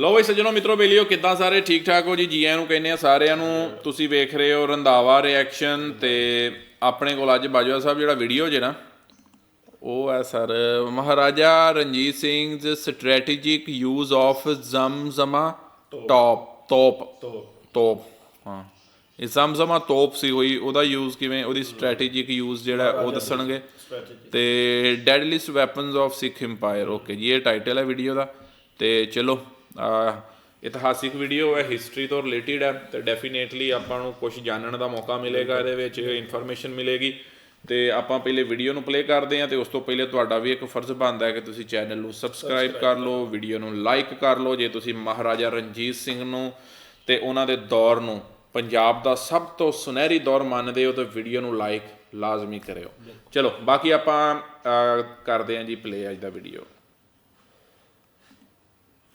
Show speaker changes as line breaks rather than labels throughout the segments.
ਲੋ ਬਈ ਸੱਜਣੋ ਮਿੱਤਰੋ ਬੇਲੀਓ ਕਿੱਦਾਂ ਸਾਰੇ? ਠੀਕ ਠਾਕ ਹੋ ਜੀ? ਜੀ ਆਇਆਂ ਨੂੰ ਕਹਿੰਦੇ ਆ ਸਾਰਿਆਂ ਨੂੰ। ਤੁਸੀਂ ਵੇਖ ਰਹੇ ਹੋ ਰੰਧਾਵਾ ਰਿਐਕਸ਼ਨ ਤੇ ਆਪਣੇ ਕੋਲ ਅੱਜ ਬਾਜਵਾ ਸਾਹਿਬ ਜਿਹੜਾ ਵੀਡੀਓ ਜੇ ਨਾ ਉਹ ਹੈ sir Maharaja Ranjit Singh strategic use of Zamzama top ਤੋਪ। ਤੋਪ। ਹਾਂ। ਇਹ ਜ਼ਮਜ਼ਮਾ ਤੋਪ ਸੀ ਹੋਈ ਉਹਦਾ ਯੂਜ਼ ਕਿਵੇਂ ਉਹਦੀ ਸਟ੍ਰੈਟੇਜਿਕ ਯੂਜ਼ ਜਿਹੜਾ ਉਹ ਦੱਸਣਗੇ। ਤੇ deadliest weapons of Sikh empire okay ਜੀ ਇਹ ਟਾਈਟਲ ਹੈ ਵੀਡੀਓ ਦਾ। ਤੇ ਚਲੋ ਇਤਿਹਾਸਿਕ ਵੀਡੀਓ ਹੈ ਹਿਸਟਰੀ ਤੋਂ ਰਿਲੇਟਡ ਹੈ, ਤੇ ਡੈਫੀਨੇਟਲੀ ਆਪਾਂ ਨੂੰ ਕੁਝ ਜਾਣਨ ਦਾ ਮੌਕਾ ਮਿਲੇਗਾ ਇਹਦੇ ਵਿੱਚ ਇਨਫੋਰਮੇਸ਼ਨ ਮਿਲੇਗੀ। ਤੇ ਆਪਾਂ ਪਹਿਲੇ ਵੀਡੀਓ ਨੂੰ ਪਲੇ ਕਰਦੇ ਹਾਂ, ਤੇ ਉਸ ਤੋਂ ਪਹਿਲੇ ਤੁਹਾਡਾ ਵੀ ਇੱਕ ਫਰਜ਼ ਬਣਦਾ ਹੈ ਕਿ ਤੁਸੀਂ ਚੈਨਲ ਨੂੰ ਸਬਸਕ੍ਰਾਈਬ ਕਰ ਲਓ ਵੀਡੀਓ ਨੂੰ ਲਾਈਕ ਕਰ ਲਓ, ਜੇ ਤੁਸੀਂ ਮਹਾਰਾਜਾ ਰਣਜੀਤ ਸਿੰਘ ਨੂੰ ਤੇ ਉਹਨਾਂ ਦੇ ਦੌਰ ਨੂੰ ਪੰਜਾਬ ਦਾ ਸਭ ਤੋਂ ਸੁਨਹਿਰੀ ਦੌਰ ਮੰਨਦੇ ਹੋ, ਤਾਂ ਵੀਡੀਓ ਨੂੰ ਲਾਈਕ ਲਾਜ਼ਮੀ ਕਰਿਓ। ਚਲੋ, ਬਾਕੀ ਆਪਾਂ ਕਰਦੇ ਹਾਂ ਜੀ ਪਲੇ ਅੱਜ ਦਾ ਵੀਡੀਓ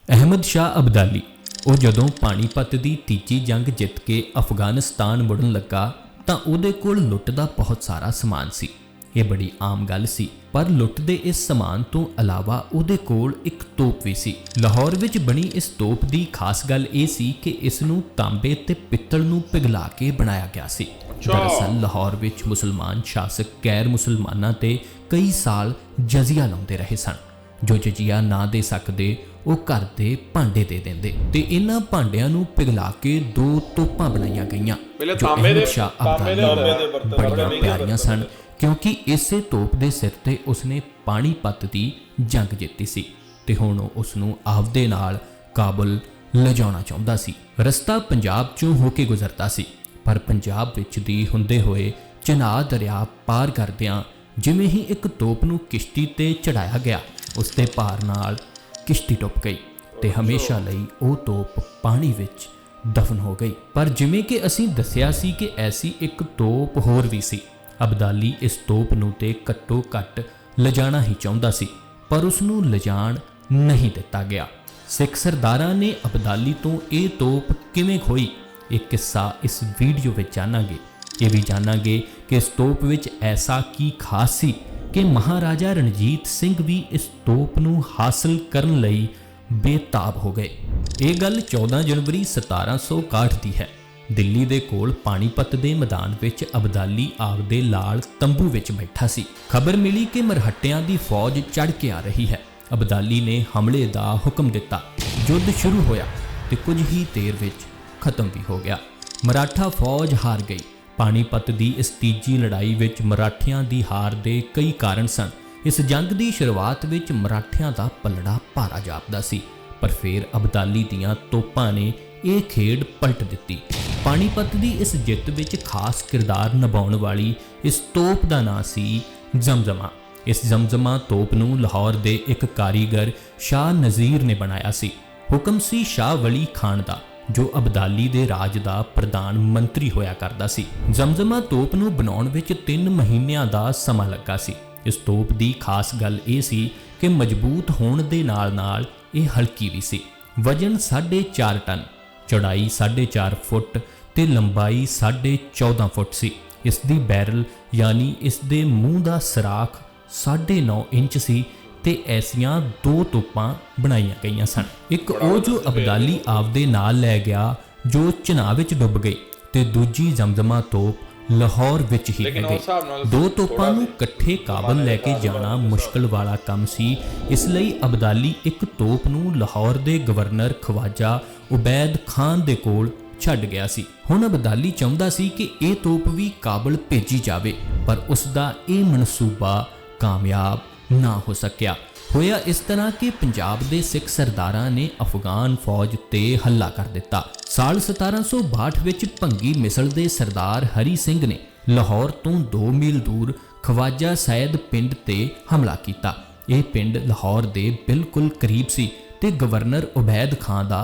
ਅਹਿਮਦ ਸ਼ਾਹ ਅਬਦਾਲੀ ਉਹ ਜਦੋਂ ਪਾਣੀਪਤ ਦੀ ਤੀਜੀ ਜੰਗ ਜਿੱਤ ਕੇ ਅਫਗਾਨਿਸਤਾਨ ਮੁੜਨ ਲੱਗਾ ਤਾਂ ਉਹਦੇ ਕੋਲ ਲੁੱਟ ਦਾ ਬਹੁਤ ਸਾਰਾ ਸਮਾਨ ਸੀ। ਇਹ ਬੜੀ ਆਮ ਗੱਲ ਸੀ ਪਰ ਲੁੱਟ ਦੇ ਇਸ ਸਮਾਨ ਤੋਂ ਇਲਾਵਾ ਉਹਦੇ ਕੋਲ ਇੱਕ ਤੋਪ ਵੀ ਸੀ। ਲਾਹੌਰ ਵਿੱਚ ਬਣੀ ਇਸ ਤੋਪ ਦੀ ਖਾਸ ਗੱਲ ਇਹ ਸੀ ਕਿ ਇਸ ਨੂੰ ਤਾਂਬੇ ਤੇ ਪਿੱਤਲ ਨੂੰ ਪਿਘਲਾ ਕੇ ਬਣਾਇਆ ਗਿਆ ਸੀ। ਦਰਅਸਲ ਲਾਹੌਰ ਵਿੱਚ ਮੁਸਲਮਾਨ ਸ਼ਾਸਕ ਗੈਰ ਮੁਸਲਮਾਨਾਂ ਤੇ ਕਈ ਸਾਲ ਜਜ਼ੀਆ ਲਾਉਂਦੇ ਰਹੇ ਸਨ। ਜੋ ਜਜੀਆ ਨਾ ਦੇ ਸਕਦੇ ਉਹ ਘਰ ਦੇ ਭਾਂਡੇ ਦੇ ਦਿੰਦੇ ਤੇ ਇਹਨਾਂ ਭਾਂਡਿਆਂ ਨੂੰ ਪਿਘਲਾ ਕੇ ਦੋ ਤੋਪਾਂ ਬਣਾਈਆਂ ਗਈਆਂ
ਪਹਿਲੇ
ਜੋ
ਤਾਂਬੇ ਦੇ-
ਅਹਿਮਦ ਸ਼ਾਹ
ਤਾਂਬੇ ਦੇ ਬਰਤਨ,
ਬੜੀਆਂ ਪਿਆਰੀਆਂ ਸਨ ਕਿਉਂਕਿ ਇਸੇ ਤੋਪ ਦੇ ਸਿਰ ਤੇ ਉਸਨੇ ਪਾਣੀਪਤ ਦੀ ਜੰਗ ਜਿੱਤੀ ਸੀ ਤੇ ਹੁਣ ਉਹ ਉਸ ਨੂੰ ਆਪਦੇ ਨਾਲ ਕਾਬਲ ਲਿਜਾਉਣਾ ਚਾਹੁੰਦਾ ਸੀ। ਰਸਤਾ ਪੰਜਾਬ ਚੋਂ ਹੋ ਕੇ ਗੁਜ਼ਰਦਾ ਸੀ ਪਰ ਪੰਜਾਬ ਵਿੱਚ ਦੀ ਹੁੰਦੇ ਹੋਏ ਚਨਾਹ ਦਰਿਆ ਪਾਰ ਕਰਦਿਆਂ ਜਿਵੇਂ ਹੀ ਇੱਕ ਤੋਪ ਨੂੰ ਕਿਸ਼ਤੀ ਤੇ ਚੜਾਇਆ ਗਿਆ ਉਸ ਦੇ ਭਾਰ ਨਾਲ ਕਿਸ਼ਤੀ ਡੁੱਬ ਗਈ ਤੇ ਹਮੇਸ਼ਾ ਲਈ ਉਹ ਤੋਪ ਪਾਣੀ ਵਿੱਚ ਦਫਨ ਹੋ ਗਈ। ਪਰ ਜਿਵੇਂ ਕਿ ਅਸੀਂ ਦੱਸਿਆ ਸੀ ਕਿ ਐਸੀ ਇੱਕ ਤੋਪ ਹੋਰ ਵੀ ਸੀ। ਅਬਦਾਲੀ ਇਸ ਤੋਪ ਨੂੰ ਤੇ ਘੱਟੋ ਘੱਟ ਲਿਜਾਣਾ ਹੀ ਚਾਹੁੰਦਾ ਸੀ, ਪਰ ਉਸ ਨੂੰ ਲਿਜਾਣ ਨਹੀਂ ਦਿੱਤਾ ਗਿਆ। ਸਿੱਖ ਸਰਦਾਰਾਂ ਨੇ ਅਬਦਾਲੀ ਤੋਂ ਇਹ ਤੋਪ ਕਿਵੇਂ ਖੋਈ? ਇਹ ਕਿੱਸਾ ਇਸ ਵੀਡੀਓ ਵਿੱਚ ਜਾਣਾਂਗੇ। ਇਹ ਵੀ ਜਾਣਾਂਗੇ ਕਿ ਇਸ ਤੋਪ ਵਿੱਚ ਐਸਾ ਕੀ ਖਾਸ ਸੀ ਕਿ ਮਹਾਰਾਜਾ ਰਣਜੀਤ ਸਿੰਘ ਵੀ ਇਸ ਤੋਪ ਨੂੰ ਹਾਸਲ ਕਰਨ ਲਈ ਬੇਤਾਬ ਹੋ ਗਏ। ਇਹ ਗੱਲ 14 ਜਨਵਰੀ 1761 ਦੀ ਹੈ। ਦਿੱਲੀ ਦੇ ਕੋਲ ਪਾਣੀਪਤ ਦੇ ਮੈਦਾਨ ਵਿੱਚ ਅਬਦਾਲੀ ਆਪਦੇ ਲਾਲ ਤੰਬੂ ਵਿੱਚ ਬੈਠਾ ਸੀ। ਖਬਰ ਮਿਲੀ ਕਿ ਮਰਹੱਟਿਆਂ ਦੀ ਫੌਜ ਚੜ ਕੇ ਆ ਰਹੀ ਹੈ। ਅਬਦਾਲੀ ਨੇ ਹਮਲੇ ਦਾ ਹੁਕਮ ਦਿੱਤਾ। ਯੁੱਧ ਸ਼ੁਰੂ ਹੋਇਆ ਤੇ ਕੁਝ ਹੀ ਦੇਰ ਵਿੱਚ ਖਤਮ ਵੀ ਹੋ ਗਿਆ। ਮਰਾਠਾ ਫੌਜ ਹਾਰ ਗਈ। ਪਾਣੀਪਤ ਦੀ ਇਸ ਤੀਜੀ ਲੜਾਈ ਵਿੱਚ ਮਰਾਠਿਆਂ ਦੀ ਹਾਰ ਦੇ ਕਈ ਕਾਰਨ ਸਨ। ਇਸ ਜੰਗ ਦੀ ਸ਼ੁਰੂਆਤ ਵਿੱਚ ਮਰਾਠਿਆਂ ਦਾ ਪਲੜਾ ਭਾਰਾ ਜਾਪਦਾ ਸੀ, ਪਰ ਫਿਰ ਅਬਦਾਲੀ ਦੀਆਂ ਤੋਪਾਂ ਨੇ ਇਹ ਖੇਡ ਪਲਟ ਦਿੱਤੀ। ਪਾਣੀਪਤ ਦੀ ਇਸ ਜਿੱਤ ਵਿੱਚ ਖਾਸ ਕਿਰਦਾਰ ਨਿਭਾਉਣ ਵਾਲੀ ਇਸ ਤੋਪ ਦਾ ਨਾਂ ਸੀ ਜ਼ਮਜ਼ਮਾ। ਇਸ ਜ਼ਮਜ਼ਮਾ ਤੋਪ ਨੂੰ ਲਾਹੌਰ ਦੇ ਇੱਕ ਕਾਰੀਗਰ ਸ਼ਾਹ ਨਜ਼ੀਰ ਨੇ ਬਣਾਇਆ ਸੀ। ਹੁਕਮ ਸੀ ਸ਼ਾਹ ਵਲੀ ਖਾਨ ਦਾ। ਜੋ ਅਬਦਾਲੀ ਦੇ ਰਾਜ ਦਾ ਪ੍ਰਧਾਨ ਮੰਤਰੀ ਹੋਇਆ ਕਰਦਾ ਸੀ। ਜ਼ਮਜ਼ਮਾ ਤੋਪ ਨੂੰ ਬਣਾਉਣ ਵਿੱਚ 3 ਮਹੀਨਿਆਂ ਦਾ ਸਮਾਂ ਲੱਗਾ ਸੀ। ਇਸ ਤੋਪ ਦੀ ਖਾਸ ਗੱਲ ਇਹ ਸੀ ਕਿ ਮਜ਼ਬੂਤ ਹੋਣ ਦੇ ਨਾਲ-ਨਾਲ ਇਹ ਹਲਕੀ ਵੀ ਸੀ। ਵਜਨ 4.5 ਟਨ, ਚੌੜਾਈ 4.5 ਫੁੱਟ ਤੇ ਲੰਬਾਈ 14.5 ਫੁੱਟ ਸੀ। ਇਸ ਦੀ ਬੈਰਲ ਯਾਨੀ ਇਸ ਦੇ ਮੂੰਹ ਦਾ ਸਰਾਖ 9.5 ਇੰਚ ਸੀ ਤੇ ਐਸੀਆਂ ਦੋ ਤੋਪਾਂ ਬਣਾਈਆਂ ਗਈਆਂ ਸਨ। ਇੱਕ ਉਹ ਜੋ ਅਬਦਾਲੀ ਆਪਦੇ ਨਾਲ ਲੈ ਗਿਆ ਜੋ ਚਨਾਹ ਵਿੱਚ ਡੁੱਬ ਗਈ ਤੇ ਦੂਜੀ ਜ਼ਮਜ਼ਮਾ ਤੋਪ ਲਾਹੌਰ ਵਿੱਚ ਹੀ ਰਹਿ ਗਈ। ਦੋ ਤੋਪਾਂ ਨੂੰ ਇਕੱਠੇ ਕਾਬਲ ਲੈ ਕੇ ਜਾਣਾ ਮੁਸ਼ਕਲ ਵਾਲਾ ਕੰਮ ਸੀ। ਇਸ ਲਈ ਅਬਦਾਲੀ ਇੱਕ ਤੋਪ ਨੂੰ ਲਾਹੌਰ ਦੇ ਗਵਰਨਰ ਖਵਾਜਾ ਉਬੈਦ ਖਾਨ ਦੇ ਕੋਲ ਛੱਡ ਗਿਆ ਸੀ। ਹੁਣ ਅਬਦਾਲੀ ਚਾਹੁੰਦਾ ਸੀ ਕਿ ਇਹ ਤੋਪ ਵੀ ਕਾਬਲ ਭੇਜੀ ਜਾਵੇ ਪਰ ਉਸ ਦਾ ਇਹ ਮਨਸੂਬਾ ਕਾਮਯਾਬ ਨਾ ਹੋ ਸਕਿਆ ਹੋਇਆ ਇਸ ਤਰ੍ਹਾਂ ਕਿ ਪੰਜਾਬ ਦੇ ਸਿੱਖ ਸਰਦਾਰਾਂ ਨੇ ਅਫਗਾਨ ਫੌਜ ਤੇ ਹੱਲਾ ਕਰ ਦਿੱਤਾ ਸਾਲ 1762 ਵਿੱਚ ਭੰਗੀ ਮਿਸਲ ਦੇ ਸਰਦਾਰ ਹਰੀ ਸਿੰਘ ਨੇ ਲਾਹੌਰ ਤੋਂ 2 ਮੀਲ ਦੂਰ ਖਵਾਜਾ ਸੈਦ ਪਿੰਡ ਤੇ ਹਮਲਾ ਕੀਤਾ ਇਹ ਪਿੰਡ ਲਾਹੌਰ ਦੇ ਬਿਲਕੁਲ ਕਰੀਬ ਸੀ ਤੇ ਗਵਰਨਰ ਉਬੈਦ ਖਾਨ ਦਾ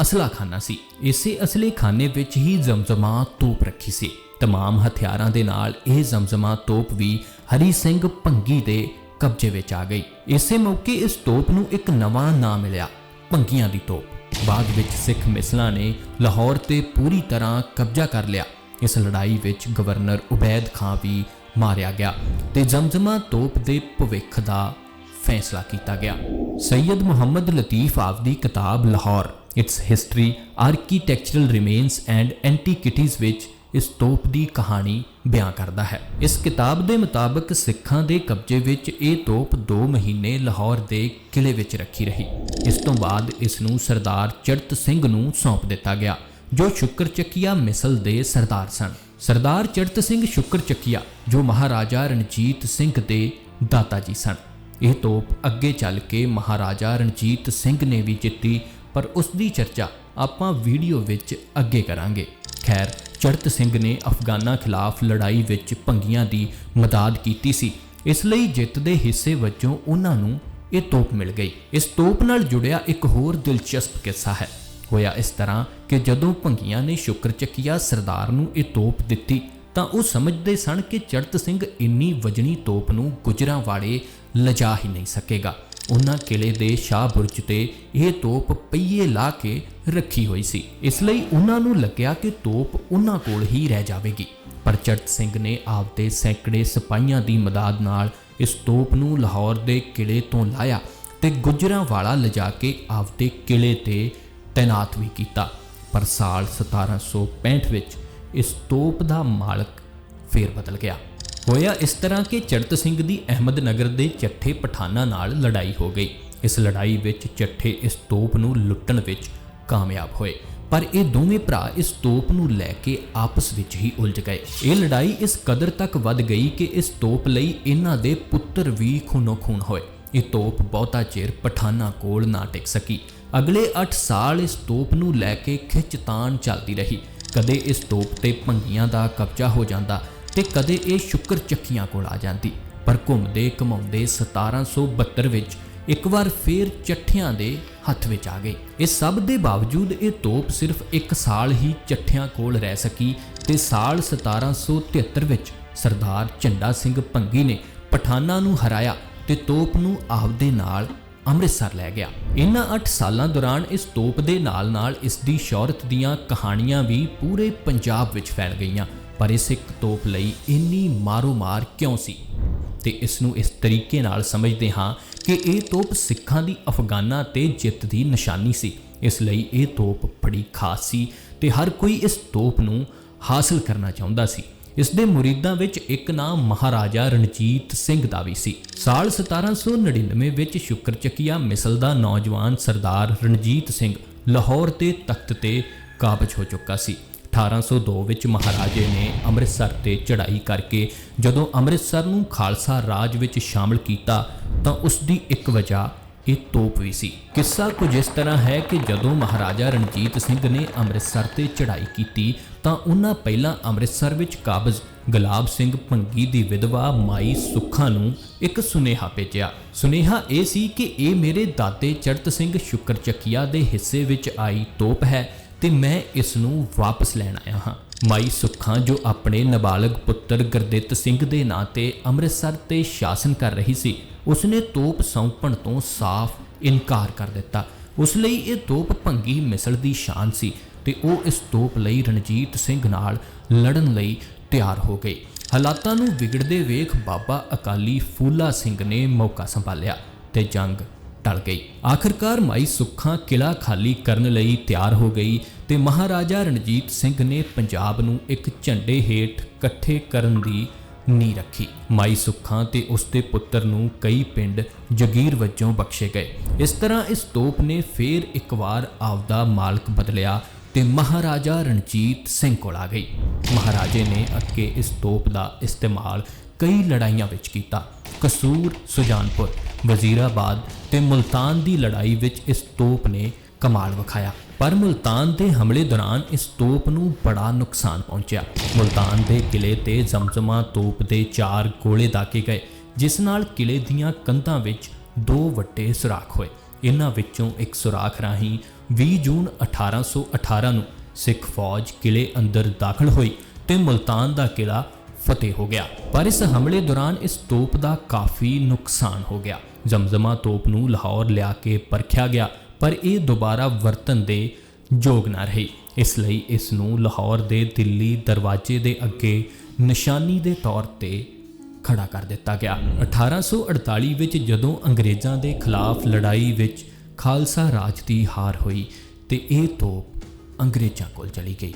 ਅਸਲਾ ਖਾਨਾ ਸੀ ਇਸੇ ਅਸਲੇ ਖਾਨੇ ਵਿੱਚ ਹੀ ਜ਼ਮਜ਼ਮਾ ਤੋਪ ਰੱਖੀ ਸੀ तमाम ਹਥਿਆਰਾਂ ਦੇ ਨਾਲ ਇਹ ਜ਼ਮਜ਼ਮਾ ਤੋਪ ਵੀ ਹਰੀ ਸਿੰਘ ਭੰਗੀ ਦੇ ਕਬਜ਼ੇ ਵਿੱਚ ਆ ਗਈ। ਇਸੇ ਮੌਕੇ ਇਸ ਤੋਪ ਨੂੰ ਇੱਕ ਨਵਾਂ ਨਾਮ ਮਿਲਿਆ, ਭੰਗੀਆਂ ਦੀ ਤੋਪ। ਬਾਅਦ ਵਿੱਚ ਸਿੱਖ ਮਿਸਲਾਂ ਨੇ ਲਾਹੌਰ ਤੇ ਪੂਰੀ ਤਰ੍ਹਾਂ ਕਬਜ਼ਾ ਕਰ ਲਿਆ। ਇਸ ਲੜਾਈ ਵਿੱਚ ਗਵਰਨਰ ਉਬੈਦ ਖਾਂ ਵੀ ਮਾਰਿਆ ਗਿਆ ਤੇ ਜ਼ਮਜ਼ਮਾ ਤੋਪ ਦੇ ਭਵਿੱਖ ਦਾ ਫੈਸਲਾ ਕੀਤਾ ਗਿਆ। ਸੈਯਦ ਮੁਹੰਮਦ ਲਤੀਫ ਆਪਦੀ ਕਿਤਾਬ Lahore its history architectural remains and antiquities ਵਿੱਚ ਇਸ ਤੋਪ ਦੀ ਕਹਾਣੀ ਬਿਆਨ ਕਰਦਾ ਹੈ। ਇਸ ਕਿਤਾਬ ਦੇ ਮੁਤਾਬਕ ਸਿੱਖਾਂ ਦੇ ਕਬਜ਼ੇ ਵਿੱਚ ਇਹ ਤੋਪ 2 ਮਹੀਨੇ ਲਾਹੌਰ ਦੇ ਕਿਲੇ ਵਿੱਚ ਰੱਖੀ ਰਹੀ। ਇਸ ਤੋਂ ਬਾਅਦ ਇਸ ਨੂੰ ਸਰਦਾਰ ਚੜਤ ਸਿੰਘ ਨੂੰ ਸੌਂਪ ਦਿੱਤਾ ਗਿਆ, ਜੋ ਸ਼ੁਕਰਚੱਕੀਆ ਮਿਸਲ ਦੇ ਸਰਦਾਰ ਸਨ। ਸਰਦਾਰ ਚੜਤ ਸਿੰਘ ਸ਼ੁਕਰਚੱਕੀਆ ਜੋ ਮਹਾਰਾਜਾ ਰਣਜੀਤ ਸਿੰਘ ਦੇ ਦਾਤਾ ਜੀ ਸਨ। ਇਹ ਤੋਪ ਅੱਗੇ ਚੱਲ ਕੇ ਮਹਾਰਾਜਾ ਰਣਜੀਤ ਸਿੰਘ ਨੇ ਵੀ ਜਿੱਤੀ, ਪਰ ਉਸ ਦੀ ਚਰਚਾ ਆਪਾਂ ਵੀਡੀਓ ਵਿੱਚ ਅੱਗੇ ਕਰਾਂਗੇ। ਖੈਰ, ਚੜਤ ਸਿੰਘ ਨੇ ਅਫਗਾਨਾਂ ਖਿਲਾਫ ਲੜਾਈ ਵਿੱਚ ਭੰਗੀਆਂ ਦੀ ਮਦਦ ਕੀਤੀ ਸੀ। ਇਸ ਲਈ ਜਿੱਤ ਦੇ ਹਿੱਸੇ ਵਜੋਂ ਉਹਨਾਂ ਨੂੰ ਇਹ ਤੋਪ ਮਿਲ ਗਈ। ਇਸ ਤੋਪ ਨਾਲ ਜੁੜਿਆ ਇੱਕ ਹੋਰ ਦਿਲਚਸਪ ਕਿੱਸਾ ਹੈ। ਹੋਇਆ ਇਸ ਤਰ੍ਹਾਂ ਕਿ ਜਦੋਂ ਭੰਗੀਆਂ ਨੇ ਸ਼ੁਕਰ ਚੱਕੀਆ ਸਰਦਾਰ ਨੂੰ ਇਹ ਤੋਪ ਦਿੱਤੀ, ਤਾਂ ਉਹ ਸਮਝਦੇ ਸਨ ਕਿ ਚੜਤ ਸਿੰਘ ਇੰਨੀ ਵਜਣੀ ਤੋਪ ਨੂੰ ਗੁਜਰਾਂ ਵਾਲੇ ਲਜਾ ਹੀ ਨਹੀਂ ਸਕੇਗਾ। ਉਹਨਾਂ ਕਿਲੇ ਦੇ ਸ਼ਾਹ ਬੁਰਜ ਤੇ ਇਹ ਤੋਪ ਪਈਏ ਲਾ ਕੇ ਰੱਖੀ ਹੋਈ ਸੀ। ਇਸ ਲਈ ਉਹਨਾਂ ਨੂੰ ਲੱਗਿਆ ਕਿ ਤੋਪ ਉਹਨਾਂ ਕੋਲ ਹੀ ਰਹਿ ਜਾਵੇਗੀ। ਪਰ ਚੜਤ ਸਿੰਘ ਨੇ ਆਪਦੇ ਸੈਂਕੜੇ ਸਿਪਾਹੀਆਂ ਦੀ ਮਦਦ ਨਾਲ ਇਸ ਤੋਪ ਨੂੰ ਲਾਹੌਰ ਦੇ ਕਿਲੇ ਤੋਂ ਲਾਇਆ ਤੇ ਗੁਜਰਾਂ ਵਾਲਾ ਲਿਜਾ ਕੇ ਆਪਦੇ ਕਿਲੇ ਤੇ ਤੈਨਾਤ ਵੀ ਕੀਤਾ। ਪਰ ਸਾਲ 1765 ਵਿੱਚ ਇਸ ਤੋਪ ਦਾ ਮਾਲਕ ਫੇਰ ਬਦਲ ਗਿਆ। ਹੋਇਆ ਇਸ ਤਰ੍ਹਾਂ ਕਿ ਚੜਤ ਸਿੰਘ ਦੀ ਅਹਿਮਦ ਨਗਰ ਦੇ ਚੱਠੇ ਪਠਾਨਾਂ ਨਾਲ ਲੜਾਈ ਹੋ ਗਈ। ਇਸ ਲੜਾਈ ਵਿੱਚ ਚੱਠੇ ਇਸ ਤੋਪ ਨੂੰ ਲੁੱਟਣ ਵਿੱਚ ਕਾਮਯਾਬ ਹੋਏ। ਪਰ ਇਹ ਦੋਵੇਂ ਭਰਾ ਇਸ ਤੋਪ ਨੂੰ ਲੈ ਕੇ ਆਪਸ ਵਿੱਚ ਹੀ ਉਲਝ ਗਏ। ਇਹ ਲੜਾਈ ਇਸ ਕਦਰ ਤੱਕ ਵੱਧ ਗਈ ਕਿ ਇਸ ਤੋਪ ਲਈ ਇਹਨਾਂ ਦੇ ਪੁੱਤਰ ਵੀ ਖੂਨੋ ਖੂਨ ਹੋਏ। ਇਹ ਤੋਪ ਬਹੁਤਾ ਚਿਰ ਪਠਾਨਾਂ ਕੋਲ ਨਾ ਟਿਕ ਸਕੀ। ਅਗਲੇ 8 ਸਾਲ ਇਸ ਤੋਪ ਨੂੰ ਲੈ ਕੇ ਖਿੱਚਤਾਨ ਚੱਲਦੀ ਰਹੀ। ਕਦੇ ਇਸ ਤੋਪ ਤੇ ਭੰਗੀਆਂ ਦਾ ਕਬਜ਼ਾ ਹੋ ਜਾਂਦਾ ਤੇ ਕਦੇ ਇਹ ਸ਼ੁਕਰ ਚੱਕੀਆਂ ਕੋਲ ਆ ਜਾਂਦੀ। ਪਰ ਘੁੰਮਦੇ ਘਮਾਉਂਦੇ 1772 ਵਿੱਚ ਇੱਕ ਵਾਰ ਫੇਰ ਚੱਠਿਆਂ ਦੇ ਹੱਥ ਵਿੱਚ ਆ ਗਈ ਇਹ ਸਭ ਦੇ ਬਾਵਜੂਦ ਇਹ ਤੋਪ ਸਿਰਫ 1 ਸਾਲ ਹੀ ਚੱਠਿਆਂ ਕੋਲ ਰਹਿ ਸਕੀ ਤੇ ਸਾਲ 1773 ਵਿੱਚ ਸਰਦਾਰ ਝੰਡਾ ਸਿੰਘ ਭੰਗੀ ਨੇ ਪਠਾਨਾਂ ਨੂੰ ਹਰਾਇਆ ਤੇ ਤੋਪ ਨੂੰ ਆਪਦੇ ਨਾਲ ਅੰਮ੍ਰਿਤਸਰ ਲੈ ਗਿਆ। ਇਨ੍ਹਾਂ 8 ਸਾਲਾਂ ਦੌਰਾਨ ਇਸ ਤੋਪ ਦੇ ਨਾਲ-ਨਾਲ ਇਸ ਦੀ ਸ਼ੌਹਰਤ ਦੀਆਂ ਕਹਾਣੀਆਂ ਵੀ ਪੂਰੇ ਪੰਜਾਬ ਵਿੱਚ ਫੈਲ ਗਈਆਂ। ਪਰ ਇਸ ਇੱਕ ਤੋਪ ਲਈ ਇੰਨੀ ਮਾਰੋ-ਮਾਰ ਕਿਉਂ ਸੀ? ਤੇ ਇਸ ਨੂੰ ਇਸ ਤਰੀਕੇ ਨਾਲ ਸਮਝਦੇ ਹਾਂ ਕਿ ਇਹ ਤੋਪ ਸਿੱਖਾਂ ਦੀ ਅਫਗਾਨਾਂ ਤੇ ਜਿੱਤ ਦੀ ਨਿਸ਼ਾਨੀ ਸੀ। ਇਸ ਲਈ ਇਹ ਤੋਪ ਬੜੀ ਖਾਸ ਸੀ ਤੇ ਹਰ ਕੋਈ ਇਸ ਤੋਪ ਨੂੰ ਹਾਸਲ ਕਰਨਾ ਚਾਹੁੰਦਾ ਸੀ। ਇਸ ਦੇ ਮੁਰੀਦਾਂ ਵਿੱਚ ਇੱਕ ਨਾਮ ਮਹਾਰਾਜਾ ਰਣਜੀਤ ਸਿੰਘ ਦਾ ਵੀ ਸੀ। ਸਾਲ 1799 ਵਿੱਚ ਸ਼ੁਕਰ ਮਿਸਲ ਦਾ ਨੌਜਵਾਨ ਸਰਦਾਰ ਰਣਜੀਤ ਸਿੰਘ ਲਾਹੌਰ ਤੇ ਤਖਤ ਤੇ ਕਾਬਜ ਹੋ ਚੁੱਕਾ ਸੀ। 1802 ਵਿੱਚ ਮਹਾਰਾਜੇ ਨੇ ਅੰਮ੍ਰਿਤਸਰ ਤੇ ਚੜ੍ਹਾਈ ਕਰਕੇ ਜਦੋਂ ਅੰਮ੍ਰਿਤਸਰ ਨੂੰ ਖਾਲਸਾ ਰਾਜ ਵਿੱਚ ਸ਼ਾਮਲ ਕੀਤਾ ਤਾਂ ਉਸ ਦੀ ਇੱਕ ਵਜ੍ਹਾ, ਇਹ ਤੋਪ ਵੀ ਸੀ। ਕਿੱਸਾ ਕੁਝ ਇਸ ਤਰ੍ਹਾਂ ਹੈ ਕਿ ਜਦੋਂ ਮਹਾਰਾਜਾ ਰਣਜੀਤ ਸਿੰਘ ਨੇ ਅੰਮ੍ਰਿਤਸਰ ਤੇ ਚੜ੍ਹਾਈ ਕੀਤੀ ਤਾਂ ਉਹਨਾਂ ਪਹਿਲਾਂ ਅੰਮ੍ਰਿਤਸਰ ਵਿੱਚ ਕਾਬਜ਼ ਗੁਲਾਬ ਸਿੰਘ ਭੰਗੀ ਦੀ ਵਿਧਵਾ ਮਾਈ ਸੁੱਖਾ ਨੂੰ ਇੱਕ ਸੁਨੇਹਾ ਭੇਜਿਆ। ਸੁਨੇਹਾ ਇਹ ਸੀ ਕਿ ਇਹ ਮੇਰੇ ਦਾਦੇ ਚੜਤ ਸਿੰਘ ਸ਼ੁਕਰ ਚੱਕੀਆ ਦੇ ਹਿੱਸੇ ਵਿੱਚ ਆਈ ਤੋਪ ਹੈ। ਤੇ ਮੈਂ ਇਸ ਨੂੰ ਵਾਪਸ ਲੈਣ ਆਇਆ ਹਾਂ। ਮਾਈ ਸੁੱਖਾਂ ਜੋ ਆਪਣੇ ਨਾਬਾਲਗ ਪੁੱਤਰ ਗੁਰਦਿੱਤ ਸਿੰਘ ਦੇ ਨਾਂ ਤੇ ਅੰਮ੍ਰਿਤਸਰ ਤੇ ਸ਼ਾਸਨ ਕਰ ਰਹੀ ਸੀ, ਉਸਨੇ ਤੋਪ ਸੌਂਪਣ ਤੋਂ ਸਾਫ਼ ਇਨਕਾਰ ਕਰ ਦਿੱਤਾ। ਉਸ ਲਈ ਇਹ ਤੋਪ ਭੰਗੀ ਮਿਸਲ ਦੀ ਸ਼ਾਨ ਸੀ ਤੇ ਉਹ ਇਸ ਤੋਪ ਲਈ ਰਣਜੀਤ ਸਿੰਘ ਨਾਲ ਲੜਨ ਲਈ ਤਿਆਰ ਹੋ ਗਏ। ਹਾਲਾਤਾਂ ਨੂੰ ਵਿਗੜਦੇ ਵੇਖ ਬਾਬਾ ਅਕਾਲੀ ਫੂਲਾ ਸਿੰਘ ਨੇ ਮੌਕਾ ਸੰਭਾਲਿਆ ਤੇ ਜੰਗ ਟਲ ਗਈ। ਆਖਰਕਾਰ ਮਾਈ ਸੁੱਖਾਂ ਕਿਲਾ ਖਾਲੀ ਕਰਨ ਲਈ ਤਿਆਰ ਹੋ ਗਈ ਤੇ ਮਹਾਰਾਜਾ ਰਣਜੀਤ ਸਿੰਘ ਨੇ ਪੰਜਾਬ ਨੂੰ ਇੱਕ ਝੰਡੇ ਹੇਠ ਇਕੱਠੇ ਕਰਨ ਦੀ ਨੀ ਰੱਖੀ। ਮਾਈ ਸੁੱਖਾਂ ਤੇ ਉਸ ਦੇ ਪੁੱਤਰ ਨੂੰ ਕਈ ਪਿੰਡ ਜਗੀਰ ਵਜੋਂ ਬਖਸ਼ੇ ਗਏ। ਇਸ ਤਰ੍ਹਾਂ ਇਸ ਤੋਪ ਨੇ ਫੇਰ ਇੱਕ ਵਾਰ ਆਪਦਾ ਮਾਲਕ ਬਦਲਿਆ ਤੇ ਮਹਾਰਾਜਾ ਰਣਜੀਤ ਸਿੰਘ ਕੋਲ ਆ ਗਈ। ਮਹਾਰਾਜੇ ਨੇ ਅੱਗੇ ਇਸ ਤੋਪ ਦਾ ਇਸਤੇਮਾਲ ਕਈ ਲੜਾਈਆਂ ਵਿੱਚ ਕੀਤਾ। ਕਸੂਰ ਸੁਜਾਨਪੁਰ ਵਜ਼ੀਰਾਬਾਦ ਤੇ ਮੁਲਤਾਨ ਦੀ ਲੜਾਈ ਵਿੱਚ ਇਸ ਤੋਪ ਨੇ ਕਮਾਲ ਵਿਖਾਇਆ। ਪਰ ਮੁਲਤਾਨ ਦੇ ਹਮਲੇ ਦੌਰਾਨ ਇਸ ਤੋਪ ਨੂੰ ਬੜਾ ਨੁਕਸਾਨ ਪਹੁੰਚਿਆ। ਮੁਲਤਾਨ ਦੇ ਕਿਲੇ ਤੇ ਜ਼ਮਜ਼ਮਾ ਤੋਪ ਦੇ ਚਾਰ ਗੋਲੇ ਦਾਕੇ ਗਏ, ਜਿਸ ਨਾਲ ਕਿਲੇ ਦੀਆਂ ਕੰਧਾਂ ਵਿੱਚ ਦੋ ਵੱਡੇ ਸੁਰਾਖ ਹੋਏ। ਇਹਨਾਂ ਵਿੱਚੋਂ ਇੱਕ ਸੁਰਾਖ ਰਾਹੀਂ 20 ਜੂਨ 1818 ਨੂੰ ਸਿੱਖ ਫੌਜ ਕਿਲੇ ਅੰਦਰ ਦਾਖਲ ਹੋਈ ਤੇ ਮੁਲਤਾਨ ਦਾ ਕਿਲਾ ਫਤਿਹ ਹੋ ਗਿਆ। ਪਰ ਇਸ ਹਮਲੇ ਦੌਰਾਨ ਇਸ ਤੋਪ ਦਾ ਕਾਫੀ ਨੁਕਸਾਨ ਹੋ ਗਿਆ। ਜ਼ਮਜ਼ਮਾ ਤੋਪ ਨੂੰ ਲਾਹੌਰ ਲਿਆ ਕੇ ਪਰਖਿਆ ਗਿਆ, ਪਰ ਇਹ ਦੁਬਾਰਾ ਵਰਤਨ ਦੇ ਯੋਗ ਨਾ ਰਹੀ। ਇਸ ਲਈ ਇਸ ਨੂੰ ਲਾਹੌਰ ਦੇ ਦਿੱਲੀ ਦਰਵਾਜ਼ੇ ਦੇ ਅੱਗੇ ਨਿਸ਼ਾਨੀ ਦੇ ਤੌਰ ਤੇ ਖੜਾ ਕਰ ਦਿੱਤਾ ਗਿਆ। 1848 ਵਿੱਚ ਜਦੋਂ ਅੰਗਰੇਜ਼ਾਂ ਦੇ ਖਿਲਾਫ ਲੜਾਈ ਵਿੱਚ ਖਾਲਸਾ ਰਾਜ ਦੀ ਹਾਰ ਹੋਈ ਤੇ ਇਹ ਤੋਪ ਅੰਗਰੇਜ਼ਾਂ ਕੋਲ ਚਲੀ ਗਈ।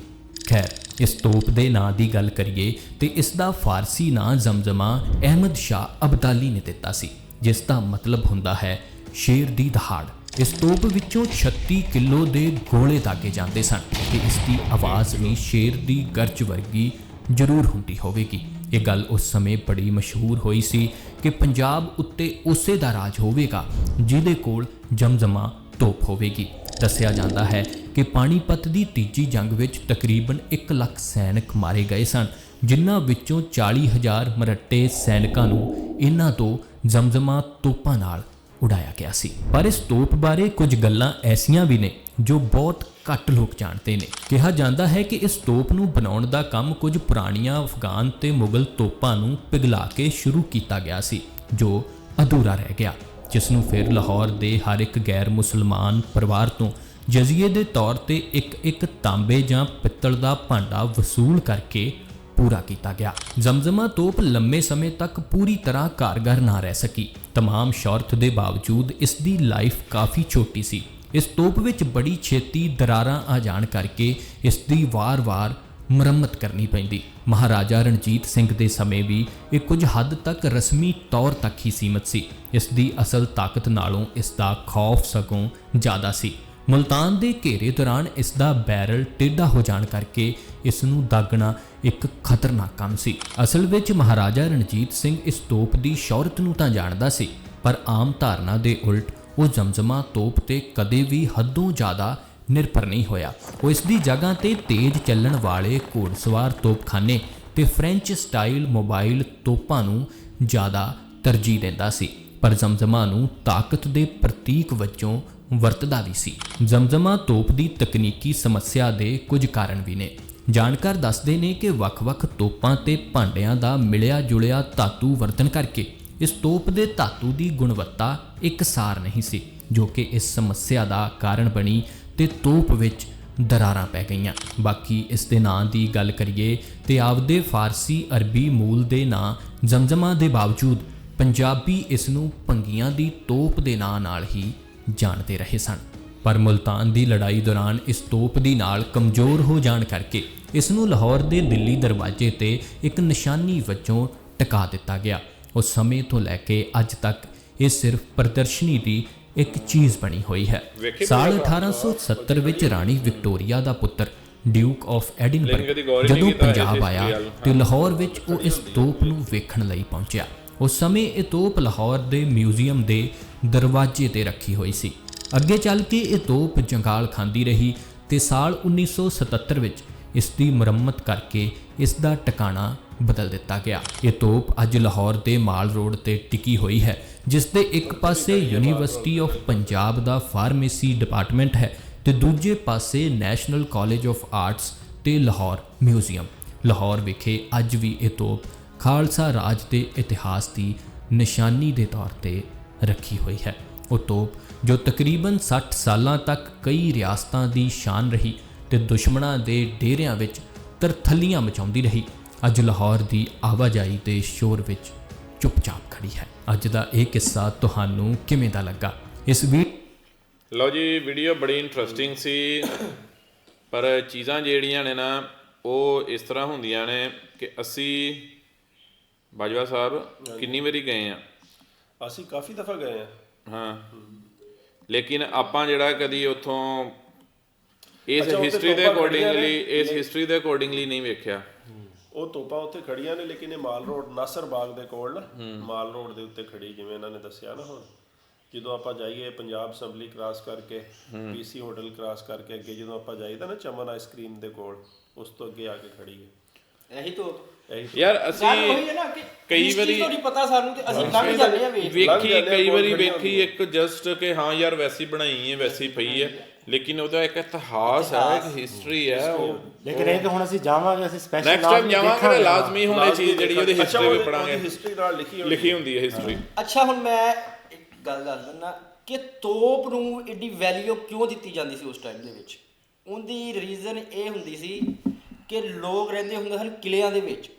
ਖੈਰ ਇਸ ਤੋਪ ਦੇ ਨਾਂ ਦੀ ਗੱਲ ਕਰੀਏ ਤੇ ਇਸ ਦਾ ਫਾਰਸੀ ਨਾਂ ਜ਼ਮਜ਼ਮਾ ਅਹਿਮਦ ਸ਼ਾਹ ਅਬਦਾਲੀ ਨੇ ਦਿੱਤਾ ਸੀ, ਜਿਸ ਦਾ ਮਤਲਬ ਹੁੰਦਾ ਹੈ ਸ਼ੇਰ ਦੀ ਦਹਾੜ। ਇਸ ਤੋਪ ਵਿੱਚੋਂ 36 ਕਿਲੋ ਦੇ ਗੋਲੇ ਦਾਗੇ ਜਾਂਦੇ ਸਨ ਤੇ ਇਸ ਦੀ ਆਵਾਜ਼ ਵੀ ਸ਼ੇਰ ਦੀ ਗਰਜ ਵਰਗੀ ਜ਼ਰੂਰ ਹੁੰਦੀ ਹੋਵੇਗੀ। ਇਹ ਗੱਲ ਉਸ ਸਮੇਂ ਬੜੀ ਮਸ਼ਹੂਰ ਹੋਈ ਸੀ ਕਿ ਪੰਜਾਬ ਉੱਤੇ ਉਸੇ ਦਾ ਰਾਜ ਹੋਵੇਗਾ ਜਿਹਦੇ ਕੋਲ ਜਮਜਮਾ ਤੋਪ ਹੋਵੇਗੀ। ਦੱਸਿਆ ਜਾਂਦਾ ਹੈ ਕਿ ਪਾਣੀਪਤ ਦੀ ਤੀਜੀ ਜੰਗ ਵਿੱਚ ਤਕਰੀਬਨ 1 ਲੱਖ ਸੈਨਿਕ ਮਾਰੇ ਗਏ ਸਨ, ਜਿਨ੍ਹਾਂ ਵਿੱਚੋਂ 40000 ਮਰੱਟੇ ਸੈਨਿਕਾਂ ਨੂੰ ਇਹਨਾਂ ਤੋਂ ਜਮਜਮਾ ਤੋਪਾਂ ਨਾਲ ਉਡਾਇਆ ਗਿਆ ਸੀ। ਪਰ ਇਸ ਤੋਪ ਬਾਰੇ ਕੁਝ ਗੱਲਾਂ ਐਸੀਆਂ ਵੀ ਨੇ ਜੋ ਬਹੁਤ ਘੱਟ ਲੋਕ ਜਾਣਦੇ ਨੇ। ਕਿਹਾ ਜਾਂਦਾ ਹੈ ਕਿ ਇਸ ਤੋਪ ਨੂੰ ਬਣਾਉਣ ਦਾ ਕੰਮ ਕੁਝ ਪੁਰਾਣੀਆਂ ਅਫਗਾਨ ਤੇ ਮੁਗਲ ਤੋਪਾਂ ਨੂੰ ਪਿਘਲਾ ਕੇ ਸ਼ੁਰੂ ਕੀਤਾ ਗਿਆ ਸੀ, ਜੋ ਅਧੂਰਾ ਰਹਿ ਗਿਆ, ਜਿਸ ਨੂੰ ਫਿਰ ਲਾਹੌਰ ਦੇ ਹਰ ਇੱਕ ਗੈਰ ਮੁਸਲਮਾਨ ਪਰਿਵਾਰ ਤੋਂ ਜਜ਼ੀਏ ਦੇ ਤੌਰ ਤੇ ਇੱਕ ਇੱਕ ਤਾਂਬੇ ਜਾਂ ਪਿੱਤਲ ਦਾ ਭਾਂਡਾ ਵਸੂਲ ਕਰਕੇ ਪੂਰਾ ਕੀਤਾ ਗਿਆ ਜ਼ਮਜ਼ਮਾ ਤੋਪ ਲੰਮੇ ਸਮੇਂ ਤੱਕ ਪੂਰੀ ਤਰ੍ਹਾਂ ਕਾਰਗਰ ਨਾ ਰਹਿ ਸਕੀ तमाम ਸ਼ੌਹਰਤ ਦੇ ਬਾਵਜੂਦ ਇਸ ਦੀ ਲਾਈਫ ਕਾਫੀ ਛੋਟੀ ਸੀ ਇਸ ਤੋਪ ਵਿੱਚ ਬੜੀ ਛੇਤੀ ਦਰਾਰਾਂ ਆ ਜਾਣ ਕਰਕੇ ਇਸ ਦੀ ਵਾਰ-ਵਾਰ ਮੁਰੰਮਤ ਕਰਨੀ ਪੈਂਦੀ ਮਹਾਰਾਜਾ ਰਣਜੀਤ ਸਿੰਘ ਦੇ ਸਮੇਂ ਵੀ ਇਹ ਕੁਝ ਹੱਦ ਤੱਕ ਰਸਮੀ ਤੌਰ ਤੱਕ ਹੀ ਸੀਮਤ ਸੀ ਇਸ ਦੀ ਅਸਲ ਤਾਕਤ ਨਾਲੋਂ ਇਸ ਦਾ ਖੌਫ ਸਗੋਂ ਜ਼ਿਆਦਾ ਸੀ ਮੁਲਤਾਨ ਦੇ ਘੇਰੇ ਦੌਰਾਨ ਇਸ ਦਾ ਬੈਰਲ ਟੇਢਾ ਹੋ ਜਾਣ ਕਰਕੇ ਇਸ ਨੂੰ ਦਾਗਣਾ ਇੱਕ ਖਤਰਨਾਕ ਕੰਮ ਸੀ। ਅਸਲ ਵਿੱਚ ਮਹਾਰਾਜਾ ਰਣਜੀਤ ਸਿੰਘ ਇਸ ਤੋਪ ਦੀ ਸ਼ੌਹਰਤ ਨੂੰ ਤਾਂ ਜਾਣਦਾ ਸੀ, ਪਰ ਆਮ ਧਾਰਨਾ ਦੇ ਉਲਟ ਉਹ ਜਮਜਮਾ ਤੋਪ ਤੇ ਕਦੇ ਵੀ ਹੱਦੋਂ ਜ਼ਿਆਦਾ ਨਿਰਭਰ ਨਹੀਂ ਹੋਇਆ। ਉਹ ਇਸ ਦੀ ਜਗ੍ਹਾ ਤੇ ਤੇਜ਼ ਚੱਲਣ ਵਾਲੇ ਘੋੜਸਵਾਰ ਤੋਪਖਾਨੇ ਤੇ ਫ੍ਰੈਂਚ ਸਟਾਈਲ ਮੋਬਾਈਲ ਤੋਪਾਂ ਨੂੰ ਜ਼ਿਆਦਾ ਤਰਜੀਹ ਦਿੰਦਾ ਸੀ, ਪਰ ਜ਼ਮਜ਼ਮਾ ਨੂੰ ਤਾਕਤ ਦੇ ਪ੍ਰਤੀਕ ਵਜੋਂ ਵਰਤਦਾ ਵੀ ਸੀ। ਜ਼ਮਜ਼ਮਾ ਤੋਪ ਦੀ ਤਕਨੀਕੀ ਸਮੱਸਿਆ ਦੇ ਕੁਝ ਕਾਰਨ ਵੀ ਨੇ। ਜਾਣਕਾਰ ਦੱਸਦੇ ਨੇ ਕਿ ਵੱਖ-ਵੱਖ ਤੋਪਾਂ ਤੇ ਭਾਂਡਿਆਂ ਦਾ ਮਿਲਿਆ ਜੁਲਿਆ ਧਾਤੂ ਵਰਤਣ ਕਰਕੇ ਇਸ ਤੋਪ ਦੇ ਧਾਤੂ ਦੀ ਗੁਣਵੱਤਾ ਇੱਕਸਾਰ ਨਹੀਂ ਸੀ, ਜੋ ਕਿ ਇਸ ਸਮੱਸਿਆ ਦਾ ਕਾਰਨ ਬਣੀ ਤੇ ਤੋਪ ਵਿੱਚ ਦਰਾਰਾਂ ਪੈ ਗਈਆਂ। ਬਾਕੀ ਇਸ ਦੇ ਨਾਂ ਦੀ ਗੱਲ ਕਰੀਏ ਤੇ ਆਪਦੇ ਫਾਰਸੀ ਅਰਬੀ ਮੂਲ ਦੇ ਨਾਂ ਜ਼ਮਜ਼ਮਾ ਦੇ ਬਾਵਜੂਦ ਪੰਜਾਬੀ ਇਸ ਨੂੰ ਪੰਗੀਆਂ ਦੀ ਤੋਪ ਦੇ ਨਾਂ ਨਾਲ ਹੀ ਜਾਣਦੇ ਰਹੇ ਸਨ। ਪਰ ਮੁਲਤਾਨ ਦੀ ਲੜਾਈ ਦੌਰਾਨ ਇਸ ਤੋਪ ਦੀ ਨਾਲ ਕਮਜ਼ੋਰ ਹੋ ਜਾਣ ਕਰਕੇ ਇਸ ਨੂੰ ਲਾਹੌਰ ਦੇ ਦਿੱਲੀ ਦਰਵਾਜ਼ੇ ਤੇ ਇੱਕ ਨਿਸ਼ਾਨੀ ਵਜੋਂ ਟਿਕਾ ਦਿੱਤਾ ਗਿਆ। ਉਸ ਸਮੇਂ ਤੋਂ ਲੈ ਕੇ ਅੱਜ ਤੱਕ ਇਹ ਸਿਰਫ ਪ੍ਰਦਰਸ਼ਨੀ ਦੀ ਇੱਕ ਚੀਜ਼ ਬਣੀ ਹੋਈ ਹੈ। ਸਾਲ 1870 ਵਿੱਚ ਰਾਣੀ ਵਿਕਟੋਰੀਆ ਦਾ ਪੁੱਤਰ ਡਿਊਕ ਆਫ ਐਡਿਨਬਰਗ ਜਦੋਂ ਪੰਜਾਬ ਆਇਆ। ਤੇ ਲਾਹੌਰ ਵਿੱਚ ਉਹ ਇਸ ਤੋਪ ਨੂੰ ਵੇਖਣ ਲਈ ਪਹੁੰਚਿਆ। ਉਸ ਸਮੇਂ ਇਹ ਤੋਪ ਲਾਹੌਰ ਦੇ ਮਿਊਜ਼ੀਅਮ ਦੇ ਦਰਵਾਜ਼ੇ ਤੇ ਰੱਖੀ ਹੋਈ ਸੀ। ਅੱਗੇ ਚੱਲ ਕੇ ਇਹ ਤੋਪ ਜੰਗਾਲ ਖਾਂਦੀ ਰਹੀ ਤੇ ਸਾਲ 1977 ਵਿੱਚ ਇਸ ਦੀ ਮੁਰੰਮਤ ਕਰਕੇ ਇਸ ਦਾ ਟਿਕਾਣਾ ਬਦਲ ਦਿੱਤਾ ਗਿਆ। ਇਹ ਤੋਪ ਅੱਜ ਲਾਹੌਰ ਦੇ ਮਾਲ ਰੋਡ ਤੇ ਟਿਕੀ ਹੋਈ ਹੈ, ਜਿਸ ਦੇ ਇੱਕ ਪਾਸੇ ਯੂਨੀਵਰਸਿਟੀ ਆਫ ਪੰਜਾਬ ਦਾ ਫਾਰਮੇਸੀ ਡਿਪਾਰਟਮੈਂਟ ਹੈ ਤੇ ਦੂਜੇ ਪਾਸੇ ਨੈਸ਼ਨਲ ਕਾਲਜ ਆਫ ਆਰਟਸ ਤੇ ਲਾਹੌਰ ਮਿਊਜ਼ੀਅਮ ਲਾਹੌਰ ਵਿਖੇ ਅੱਜ ਵੀ ਇਹ ਤੋਪ ਖਾਲਸਾ ਰਾਜ ਦੇ ਇਤਿਹਾਸ ਦੀ ਨਿਸ਼ਾਨੀ ਦੇ ਤੌਰ ਤੇ ਰੱਖੀ ਹੋਈ ਹੈ। ਉਹ ਤੋਪ ਜੋ ਤਕਰੀਬਨ 60 ਸਾਲਾਂ ਤੱਕ ਕਈ ਰਿਆਸਤਾਂ ਦੀ ਸ਼ਾਨ ਰਹੀ ਤੇ ਦੁਸ਼ਮਣਾਂ ਦੇ ਡੇਰਿਆਂ ਵਿੱਚ ਤਰਥੱਲੀਆਂ ਮਚਾਉਂਦੀ ਰਹੀ, ਅੱਜ ਲਾਹੌਰ ਦੀ ਆਵਾਜਾਈ ਦੇ ਸ਼ੋਰ ਵਿੱਚ ਚੁੱਪਚਾਪ ਖੜੀ ਹੈ। ਅੱਜ ਦਾ ਇਹ ਕਿੱਸਾ ਤੁਹਾਨੂੰ ਕਿਵੇਂ ਦਾ ਲੱਗਾ? ਇਸ ਵੀ
ਲਓ ਜੀ ਵੀਡੀਓ ਬੜੀ ਇੰਟਰਸਟਿੰਗ ਸੀ। ਪਰ ਚੀਜ਼ਾਂ ਜਿਹੜੀਆਂ ਨੇ ਨਾ, ਉਹ ਇਸ ਤਰ੍ਹਾਂ ਹੁੰਦੀਆਂ ਨੇ ਕਿ ਅਸੀਂ ਬਾਜਵਾ ਸਾਹਿਬ ਕਿੰਨੀ ਵਾਰੀ ਗਏ ਆ
ਅਸੀਂ ਕਾਫੀ ਦਫਾ ਗਏ ਆ।
ਹਾਂ। ਲੇਕਿਨ ਆਪਾਂ ਜਿਹੜਾ ਕਦੀ ਉੱਥੋਂ ਇਸ ਹਿਸਟਰੀ ਦੇ ਅਕੋਰਡਿੰਗਲੀ ਇਸ ਹਿਸਟਰੀ ਦੇ ਅਕੋਰਡਿੰਗਲੀ ਨਹੀਂ ਵੇਖਿਆ।
ਉਹ ਤੋਪਾਂ ਉੱਥੇ ਖੜੀਆਂ ਨੇ ਲੇਕਿਨ ਇਹ ਮਾਲ ਰੋਡ ਨਾਸਰ ਬਾਗ ਦੇ ਕੋਲ ਨਾ ਮਾਲ ਰੋਡ ਦੇ ਉੱਤੇ ਖੜੀ ਜਿਵੇਂ ਇਹਨਾਂ ਨੇ ਦੱਸਿਆ ਨਾ ਹੁਣ। ਜਦੋਂ ਆਪਾਂ ਜਾਈਏ ਪੰਜਾਬ ਅਸੈਂਬਲੀ ਕ੍ਰਾਸ ਕਰਕੇ ਪੀਸੀ ਹੋਟਲ ਕ੍ਰਾਸ ਕਰਕੇ ਅੱਗੇ ਜਦੋਂ ਆਪਾਂ ਜਾਈਦਾ ਨਾ ਚਮਨ ਆਈਸਕ੍ਰੀਮ ਦੇ ਕੋਲ ਉਸ ਤੋਂ ਅੱਗੇ ਆ ਕੇ ਖੜੀ ਹੈ।
ਇਹੀ ਤੋਂ।
ਇਹੀ
ਯਾਰ
ਗੱਲ
ਅਸੀਂ
ਹੋਈ ਹੈ ਨਾ ਕਿ
ਕਈ ਵਾਰੀ-
ਤੋਂ ਨਹੀਂ ਪਤਾ ਸਾਨੂੰ ਤੇ ਅਸੀਂ ਲੰਘ ਜਾਂਦੇ ਆ ਵੇਖ
ਵੇਖੀ ਕਈ ਵਾਰੀ ਵੇਖੀ ਇੱਕ ਜਸਟ ਕਿ ਹਾਂ ਯਾਰ ਵੈਸੀ ਬਣਾਈ ਹੈ ਵੈਸੀ ਪਈ ਹੈ। ਲੇਕਿਨ ਉਹਦਾ ਇੱਕ ਇਤਿਹਾਸ ਹੈ ਇੱਕ ਹਿਸਟਰੀ ਹੈ ਉਹ
ਲੇਕਿਨ ਇਹ ਕਿ ਹੁਣ ਅਸੀਂ ਜਾਵਾਂਗੇ ਅਸੀਂ ਸਪੈਸ਼ਲ
ਨੈਕਸਟ ਟਾਈਮ ਜਾਵਾਂਗੇ ਲਾਜ਼ਮੀ ਹੋਣੀ ਚੀਜ਼ ਜਿਹੜੀ ਉਹਦੀ ਹਿਸਟਰੀ ਵੀ ਪੜਾਂਗੇ
ਹਿਸਟਰੀ ਨਾਲ ਲਿਖੀ ਹੋਈ
ਲਿਖੀ ਹੁੰਦੀ ਹੈ ਹਿਸਟਰੀ
ਅੱਛਾ ਹੁਣ ਮੈਂ ਇੱਕ ਗੱਲ ਦੱਸ ਦਿੰਦਾ ਕਿ ਤੋਪ ਨੂੰ ਏਡੀ ਵੈਲਿਊ ਕਿਉਂ ਦਿੱਤੀ ਜਾਂਦੀ ਸੀ ਉਸ ਟਾਈਮ ਦੇ ਵਿੱਚ? ਉਹਦੀ ਰੀਜ਼ਨ ਇਹ ਹੁੰਦੀ ਸੀ ਕਿ ਲੋਕ ਰਹਿੰਦੇ ਹੁੰਦੇ ਹਨ ਕਿਲਿਆਂ ਦੇ ਵਿੱਚ।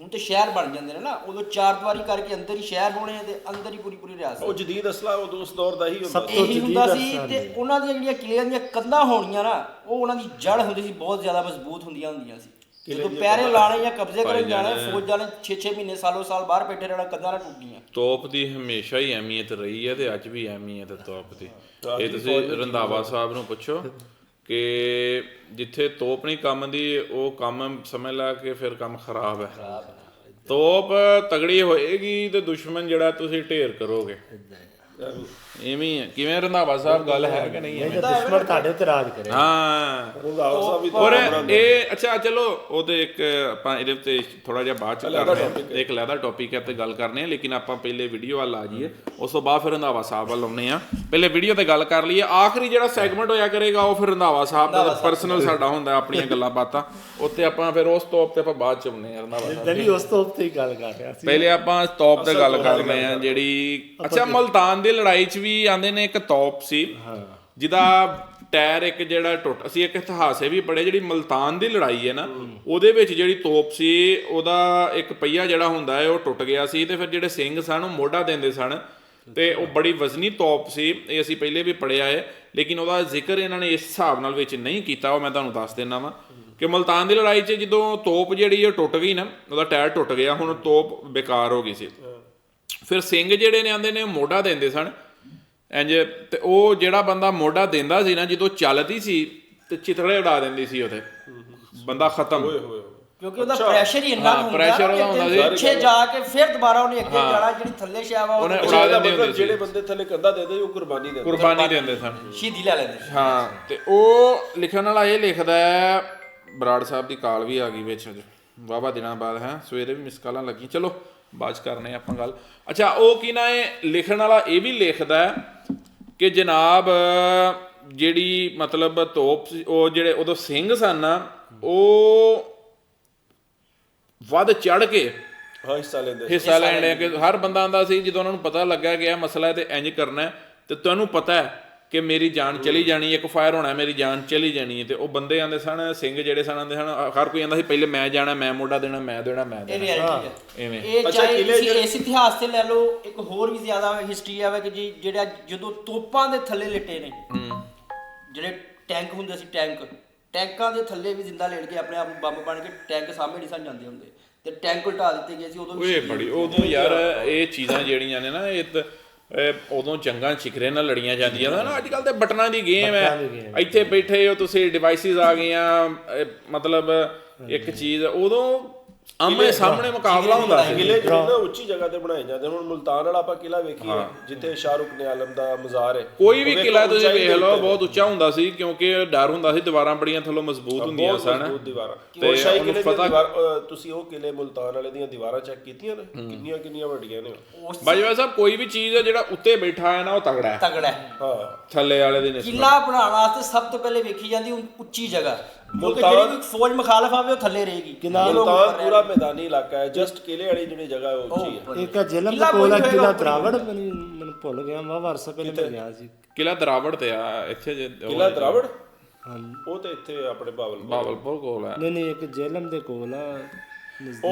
ਹੁਣ ਤੇ ਸ਼ਹਿਰ ਬਣ ਜਾਂਦੇ ਨੇ ਨਾ ਉਦੋਂ ਚਾਰ ਦੀਵਾਰੀ ਕਰਕੇ ਅੰਦਰ ਹੀ ਸ਼ਹਿਰ ਹੋਣੇ ਤੇ ਅੰਦਰ ਹੀ ਪੂਰੀ ਪੂਰੀ ਰਿਆਸਤ।
ਉਹ ਜਦੀਦ ਅਸਲਾ ਉਹ ਉਸ ਦੌਰ ਦਾ ਹੀ ਹੁੰਦਾ।
ਸਭ ਤੋਂ
ਇਹੀ
ਜਦੀਦ
ਹੁੰਦਾ ਸੀ ਤੇ। ਉਹਨਾਂ ਦੀਆਂ ਜਿਹੜੀਆਂ ਕਿਲਿਆਂ ਦੀਆਂ ਕੰਧਾਂ ਹੋਣੀਆਂ ਨਾ ਉਹ ਉਹਨਾਂ ਦੀ ਜੜ ਹੁੰਦੀ ਸੀ ਬਹੁਤ ਜ਼ਿਆਦਾ ਮਜ਼ਬੂਤ ਹੁੰਦੀਆਂ ਹੁੰਦੀਆਂ ਸੀ। ਜਦੋਂ ਪੈਰੇ ਲਾਣੇ ਜਾਂ ਕਬਜ਼ੇ ਕਰਨ ਜਾਣਾ ਫੌਜਾਂ ਨੇ 6-6 ਮਹੀਨੇ ਸਾਲੋ ਸਾਲ ਬਾਹਰ ਬੈਠੇ ਰਹਿਣਾ ਕੰਧਾਂ ਨਾ ਟੁੱਟੀਆਂ।
ਤੋਪ ਦੀ ਹਮੇਸ਼ਾ ਹੀ ਅਹਿਮੀਅਤ ਰਹੀ ਹੈ ਤੇ ਅੱਜ ਵੀ ਅਹਿਮੀਅਤ ਹੈ ਤੋਪ ਦੀ। ਇਹ ਤੁਸੀਂ ਰੰਧਾਵਾ ਸਾਹਿਬ ਨੂੰ ਪੁੱਛੋ ਕਿ ਜਿੱਥੇ ਤੋਪ ਨਹੀਂ ਕੰਮ ਦੀ ਉਹ ਕੰਮ ਸਮਝ ਲਾ ਕਿ ਫਿਰ ਕੰਮ ਖਰਾਬ ਹੈ। ਤੋਪ ਤਗੜੀ ਹੋਏਗੀ ਤੇ ਦੁਸ਼ਮਣ ਜਿਹੜਾ ਤੁਸੀਂ ਢੇਰ ਕਰੋਗੇ। ਐਵੇਂ ਹੀ ਹੈ ਕਿਵੇਂ ਰੰਧਾਵਾ ਸਾਹਿਬ ਗੱਲ ਹੈ ਕਿ ਨਹੀਂ ਹੈ?
ਤਾਂ ਦੁਸ਼ਮਣ ਤੁਹਾਡੇ ਉੱਤੇ ਰਾਜ ਕਰੇ।
ਹਾਂ।
ਰੰਧਾਵਾ ਸਾਹਿਬ ਵੀ
ਔਰ ਇਹ ਅੱਛਾ ਚਲੋ ਉਹਦੇ ਇੱਕ ਆਪਾਂ ਇਹਦੇ ਉੱਤੇ ਥੋੜਾ ਜਿਹਾ ਬਾਅਦ ਚ ਕਰਦੇ ਹਾਂ। ਇੱਕ ਲੈਦਾ ਟੌਪਿਕ ਹੈ ਤੇ ਗੱਲ ਕਰਨੇ ਆ ਲੇਕਿਨ ਆਪਾਂ ਪਹਿਲੇ ਵੀਡੀਓ ਵੱਲ ਆ ਜਾਈਏ। ਉਸ ਤੋਂ ਬਾਅਦ ਫਿਰ ਰੰਧਾਵਾ ਸਾਹਿਬ ਵੱਲ ਆਉਨੇ ਆ ਪਹਿਲੇ ਵੀਡੀਓ ਤੇ ਗੱਲ ਕਰ ਲਈਏ। ਆਖਰੀ ਜਿਹੜਾ ਸੈਗਮੈਂਟ ਹੋਇਆ ਕਰੇਗਾ ਉਹ ਫਿਰ ਰੰਧਾਵਾ ਸਾਹਿਬ ਦਾ ਪਰਸਨਲ ਸਾਡਾ ਹੁੰਦਾ ਆਪਣੀਆਂ ਗੱਲਾਂ ਬਾਤਾਂ। ਉੱਤੇ ਆਪਾਂ ਫਿਰ ਉਸ ਟੌਪ ਤੇ ਆਪਾਂ ਬਾਅਦ ਚ ਆਉਨੇ ਆ ਰੰਧਾਵਾ ਸਾਹਿਬ।
ਦਲੀ ਉਸ ਤੋਂ ਉੱਤੇ ਹੀ ਗੱਲ ਕਰ ਰਿਹਾ ਸੀ
ਪਹਿਲੇ ਆਪਾਂ ਟੌਪ ਤੇ ਗੱਲ ਕਰਦੇ ਆ ਜਿਹੜੀ ਅੱਛਾ ਮਲਤਾਨ ਦੀ ਲੜਾਈ 'ਚ ਵੀ ਆਂਦੇ ਨੇ ਇੱਕ ਟੌਪ ਸੀ ਜਿਹਦਾ ਟਾਇਰ ਇੱਕ ਜਿਹੜਾ ਟੁੱਟ ਅਸੀਂ ਇੱਕ ਇਤਿਹਾਸ ਇਹ ਵੀ ਪੜ੍ਹੇ ਜਿਹੜੀ ਮਲਤਾਨ ਦੀ ਲੜਾਈ ਹੈ ਨਾ ਉਹਦੇ ਵਿੱਚ ਜਿਹੜੀ ਤੋਪ ਸੀ ਉਹਦਾ ਇੱਕ ਪਹੀਆ ਜਿਹੜਾ ਹੁੰਦਾ ਹੈ ਉਹ ਟੁੱਟ ਗਿਆ ਸੀ ਤੇ ਫਿਰ ਜਿਹੜੇ ਸਿੰਘ ਸਨ ਉਹ ਮੋਢਾ ਦਿੰਦੇ ਸਨ ਤੇ ਉਹ ਬੜੀ ਵਜ਼ਨੀ ਤੋਪ ਸੀ ਇਹ ਅਸੀਂ ਪਹਿਲੇ ਵੀ ਪੜਿਆ ਹੈ ਲੇਕਿਨ ਉਹਦਾ ਜ਼ਿਕਰ ਇਹਨਾਂ ਨੇ ਇਸ ਹਿਸਾਬ ਨਾਲ ਵਿੱਚ ਨਹੀਂ ਕੀਤਾ ਉਹ ਮੈਂ ਤੁਹਾਨੂੰ ਦੱਸ ਦਿੰਦਾ ਵਾਂ ਕਿ ਮਲਤਾਨ ਦੀ ਲੜਾਈ 'ਚ ਜਦੋਂ ਤੋਪ ਜਿਹੜੀ ਉਹ ਟੁੱਟ ਗਈ ਨਾ ਉਹਦਾ ਟਾਇਰ ਟੁੱਟ ਗਿਆ ਹੁਣ ਤੋਪ ਬੇਕਾਰ ਹੋ ਗਈ ਸੀ। ਫਿਰ ਸਿੰਘ ਜਿਹੜੇ ਨੇ ਆਂਦੇ ਨੇ ਮੋਢਾ ਦਿੰਦੇ ਸਨ ਇੰਜ ਤੇ ਉਹ ਜਿਹੜਾ ਬੰਦਾ ਮੋਢਾ ਦਿੰਦਾ ਸੀ ਨਾ ਜਦੋਂ ਚੱਲਦੀ ਸੀ ਤੇ ਚਿਤੜੇ ਉਡਾ ਦਿੰਦੀ ਸੀ ਉਹਦੇ ਬੰਦਾ ਖਤਮ।
ਕਿਉਂਕਿ ਉਹਦਾ ਪ੍ਰੈਸ਼ਰ ਹੀ ਇੰਨਾ ਹੁੰਦਾ ਕਿ
ਉਹਦਾ ਹੁੰਦਾ ਸੀ।
ਪਿੱਛੇ ਜਾ ਕੇ ਫਿਰ ਦੁਬਾਰਾ ਉਹਨੇ ਅੱਗੇ ਜਾਣਾ ਜਿਹੜੀ ਥੱਲੇ ਸ਼ਾਵਾ
ਉਹਨੇ
ਉਹਨੇ
ਉਡਾ ਦਿੰਦੇ ਹੁੰਦੇ ਸੀ।
ਜਿਹੜੇ ਬੰਦੇ ਥੱਲੇ ਕੰਧਾ ਦੇ ਦੇ ਉਹ ਕੁਰਬਾਨੀ ਦੇ
ਕੁਰਬਾਨੀ ਦਿੰਦੇ ਸਨ।
ਸ਼ਹੀਦੀ ਲੈ ਲੈਂਦੇ ਸੀ।
ਹਾਂ ਤੇ ਉਹ ਲਿਖਣ ਵਾਲਾ ਇਹ ਲਿਖਦਾ ਹੈ ਬਰਾੜ ਸਾਹਿਬ ਦੀ ਕਾਲ ਵੀ ਆ ਗਈ ਵਿੱਚ। ਵਾਵਾ ਦਿਨਾਂ ਬਾਅਦ ਹੈ। ਸਵੇਰੇ ਵੀ ਮਿਸ ਕਾਲਾਂ ਲੱਗੀ ਚਲੋ ਬਾਅਦ 'ਚ ਕਰਨੇ ਆਪਾਂ ਗੱਲ। ਅੱਛਾ ਉਹ ਕੀ ਨਾ ਇਹ ਲਿਖਣ ਵਾਲਾ ਇਹ ਵੀ ਲਿਖਦਾ ਹੈ ਕਿ ਜਨਾਬ ਜਿਹੜੀ ਮਤਲਬ ਤੋਪ ਸੀ, ਉਹ ਜਿਹੜੇ ਉਦੋਂ ਸਿੰਘ ਸਨ ਨਾ ਉਹ ਵੱਧ ਚੜ ਕੇ
ਹਾਂ ਹਿੱਸਾ ਲੈਂਦੇ
ਹਿੱਸਾ ਲੈਣ ਲਿਆ ਕਿ ਹਰ ਬੰਦਾ ਆਂਦਾ ਸੀ ਜਦੋਂ ਉਹਨਾਂ ਨੂੰ ਪਤਾ ਲੱਗਾ ਕਿ ਇਹ ਮਸਲਾ ਹੈ ਤੇ ਇੰਜ ਕਰਨਾ ਹੈ, ਤੇ ਤੁਹਾਨੂੰ ਪਤਾ ਹੈ ਕਿ ਮੇਰੀ ਜਾਨ ਚਲੀ ਜਾਣੀ ਇੱਕ ਫਾਇਰ ਹੋਣਾ ਹੈ, ਮੇਰੀ ਜਾਨ ਚਲੀ ਜਾਣੀ ਹੈ ਤੇ ਉਹ ਬੰਦੇ ਆਂਦੇ ਸਨ ਸਿੰਘ ਜਿਹੜੇ ਸਨ ਆਂਦੇ ਸਨ ਹਰ ਕੋਈ ਆਂਦਾ ਸੀ ਪਹਿਲੇ ਮੈਂ ਜਾਣਾ ਮੈਂ ਮੋਢਾ ਦੇਣਾ ਮੈਂ ਦੇਣਾ ਮੈਂ
ਇਹ
ਦੇਣਾ ਐਵੇਂ।
ਇਹ
ਅੱਛਾ,
ਚਾਹੇ
ਕਿਲੇ
ਤੁਸੀਂ
ਜਿਹੜੇ-
ਇਸ ਇਤਿਹਾਸ ਤੇ ਲੈ ਲਓ ਇੱਕ ਹੋਰ ਵੀ ਜ਼ਿਆਦਾ ਹਿਸਟਰੀ ਆਵੇ ਕਿ ਜੀ ਜਿਹੜਾ ਜਦੋਂ ਤੋਪਾਂ ਦੇ ਥੱਲੇ ਲਿਟੇ ਨੇ ਜਿਹੜੇ ਟੈਂਕ ਹੁੰਦੇ ਸੀ ਟੈਂਕ ਟੈਂਕਾਂ ਦੇ ਥੱਲੇ ਵੀ ਜ਼ਿੰਦਾ ਲੇਟ ਕੇ ਆਪਣੇ ਆਪ ਨੂੰ ਬੰਬ ਬਣ ਕੇ ਟੈਂਕ ਸਾਹਮਣੇ ਨਹੀਂ ਸਨ ਜਾਂਦੇ ਹੁੰਦੇ। ਤੇ ਟੈਂਕ ਉਲਟਾ ਦਿੱਤੇ ਗਏ ਸੀ ਉਦੋਂ ਵੀ
ਓਏ ਬੜੀ ਉਦੋਂ ਯਾਰ ਇਹ ਚੀਜ਼ਾਂ ਜਿਹੜੀਆਂ ਨੇ ਨਾ ਇਹ ਤਾਂ ਇਹ ਉਦੋਂ ਜੰਗਾਂ ਛਿਕਰੇ ਨਾਲ ਲੜੀਆਂ ਜਾਂਦੀਆਂ ਸਨ ਅੱਜ ਕੱਲ ਤੇ ਬਟਨਾਂ ਦੀ ਗੇਮ ਹੈ। ਇੱਥੇ ਬੈਠੇ ਹੋ ਤੁਸੀਂ ਡਿਵਾਈਸਿਸ ਆ ਗਈਆਂ ਮਤਲਬ ਇੱਕ ਚੀਜ਼ ਉਦੋਂ ਆਮਣੇ ਸਾਹਮਣੇ ਮੁਕਾਬਲਾ ਹੁੰਦਾ। ਸੀ
ਕਿਲੇ ਜਿਹੜੇ ਨਾ ਉੱਚੀ ਜਗ੍ਹਾ ਤੇ ਬਣਾਏ ਜਾਂਦੇ ਹੁਣ ਮੁਲਤਾਨ ਵਾਲਾ ਆਪਾਂ ਕਿਲਾ ਵੇਖੀਏ ਜਿੱਥੇ ਸ਼ਾਹਰੁਖ ਨੇ ਆਲਮ ਦਾ ਮਜ਼ਾਰ ਹੈ।
ਕੋਈ ਵੀ ਕਿਲਾ ਤੁਸੀਂ ਵੇਖ ਲਓ ਬਹੁਤ ਉੱਚਾ ਹੁੰਦਾ ਸੀ ਕਿਉਂਕਿ ਡਰ ਹੁੰਦਾ ਸੀ ਦੀਵਾਰਾਂ ਬੜੀਆਂ ਥੱਲੋਂ ਮਜ਼ਬੂਤ ਹੁੰਦੀਆਂ ਸਨ।
ਮਜ਼ਬੂਤ ਦੀਵਾਰਾਂ।
ਤੇ
ਉਹ ਸ਼ਾਹੀ
ਉਹਨੂੰ
ਕਿਲੇ ਦੀਵਾਰ ਤੁਸੀਂ ਉਹ ਕਿਲੇ ਮੁਲਤਾਨ ਵਾਲੇ ਦੀਆਂ ਦੀਵਾਰਾਂ ਚੈੱਕ ਕੀਤੀਆਂ ਨੇ? ਕਿੰਨੀਆਂ ਕਿੰਨੀਆਂ ਵੱਡੀਆਂ ਨੇ ਉਹ।
ਬਾਜਵਾ ਸਾਹਿਬ ਕੋਈ ਵੀ ਚੀਜ਼ ਹੈ ਜਿਹੜਾ ਉੱਤੇ ਬੈਠਾ ਹੈ ਨਾ ਉਹ ਤਗੜਾ ਹੈ।
ਤਗੜਾ ਹੈ।
ਹਾਂ।
ਥੱਲੇ ਵਾਲੇ ਦੀ ਨਿਸਬਤ
ਕਿਲਾ ਬਣਾਉਣ ਵਾਸਤੇ ਸਭ ਤੋਂ ਪਹਿਲੇ ਵੇਖੀ ਜਾਂਦੀ ਉੱਚੀ ਜਗ੍ਹਾ।
ਮੁਲਤਾਨ-
ਜਿਹੜੀ ਵੀ ਫੌਜ ਮੁਖਾਲਫ ਆਵੇ ਉਹ ਥੱਲੇ ਰਹੇਗੀ
ਕਿਲਾ
ਮੁਲਤਾਨ ਪੂਰਾ ਮੈਦਾਨੀ ਇਲਾਕਾ ਹੈ ਜਸਟ ਕਿਲੇ ਵਾਲੀ ਜਿਹੜੀ ਜਗ੍ਹਾ ਹੈ ਉਹ ਉੱਚੀ ਹੈ।
ਇੱਕ ਜਲਮ
ਕਿਲ੍ਹਾ
ਦੇ ਕੋਲ ਆ
ਕੋਈ
ਕਿਲਾ ਦਰਾਵੜ ਮੈਨੂੰ ਭੁੱਲ ਗਿਆ ਮੈਂ ਵਰਸਾ ਪਹਿਲੇ ਮੈਂ ਗਿਆ ਸੀ।
ਕਿਲਾ ਦਰਾਵੜ ਤੇ ਆ ਇੱਥੇ ਜੇ ਉਹ
ਕਿਲਾ ਦਰਾਵੜ?
ਹਾਂਜੀ
ਉਹ ਤੇ ਇੱਥੇ ਆਪਣੇ ਬਾਬਲ
ਬਾਵਲਪੁਰ ਕੋਲ ਹੈ।
ਨਹੀਂ ਨਹੀਂ ਇੱਕ ਜੇਲਮ ਦੇ ਕੋਲ ਆ।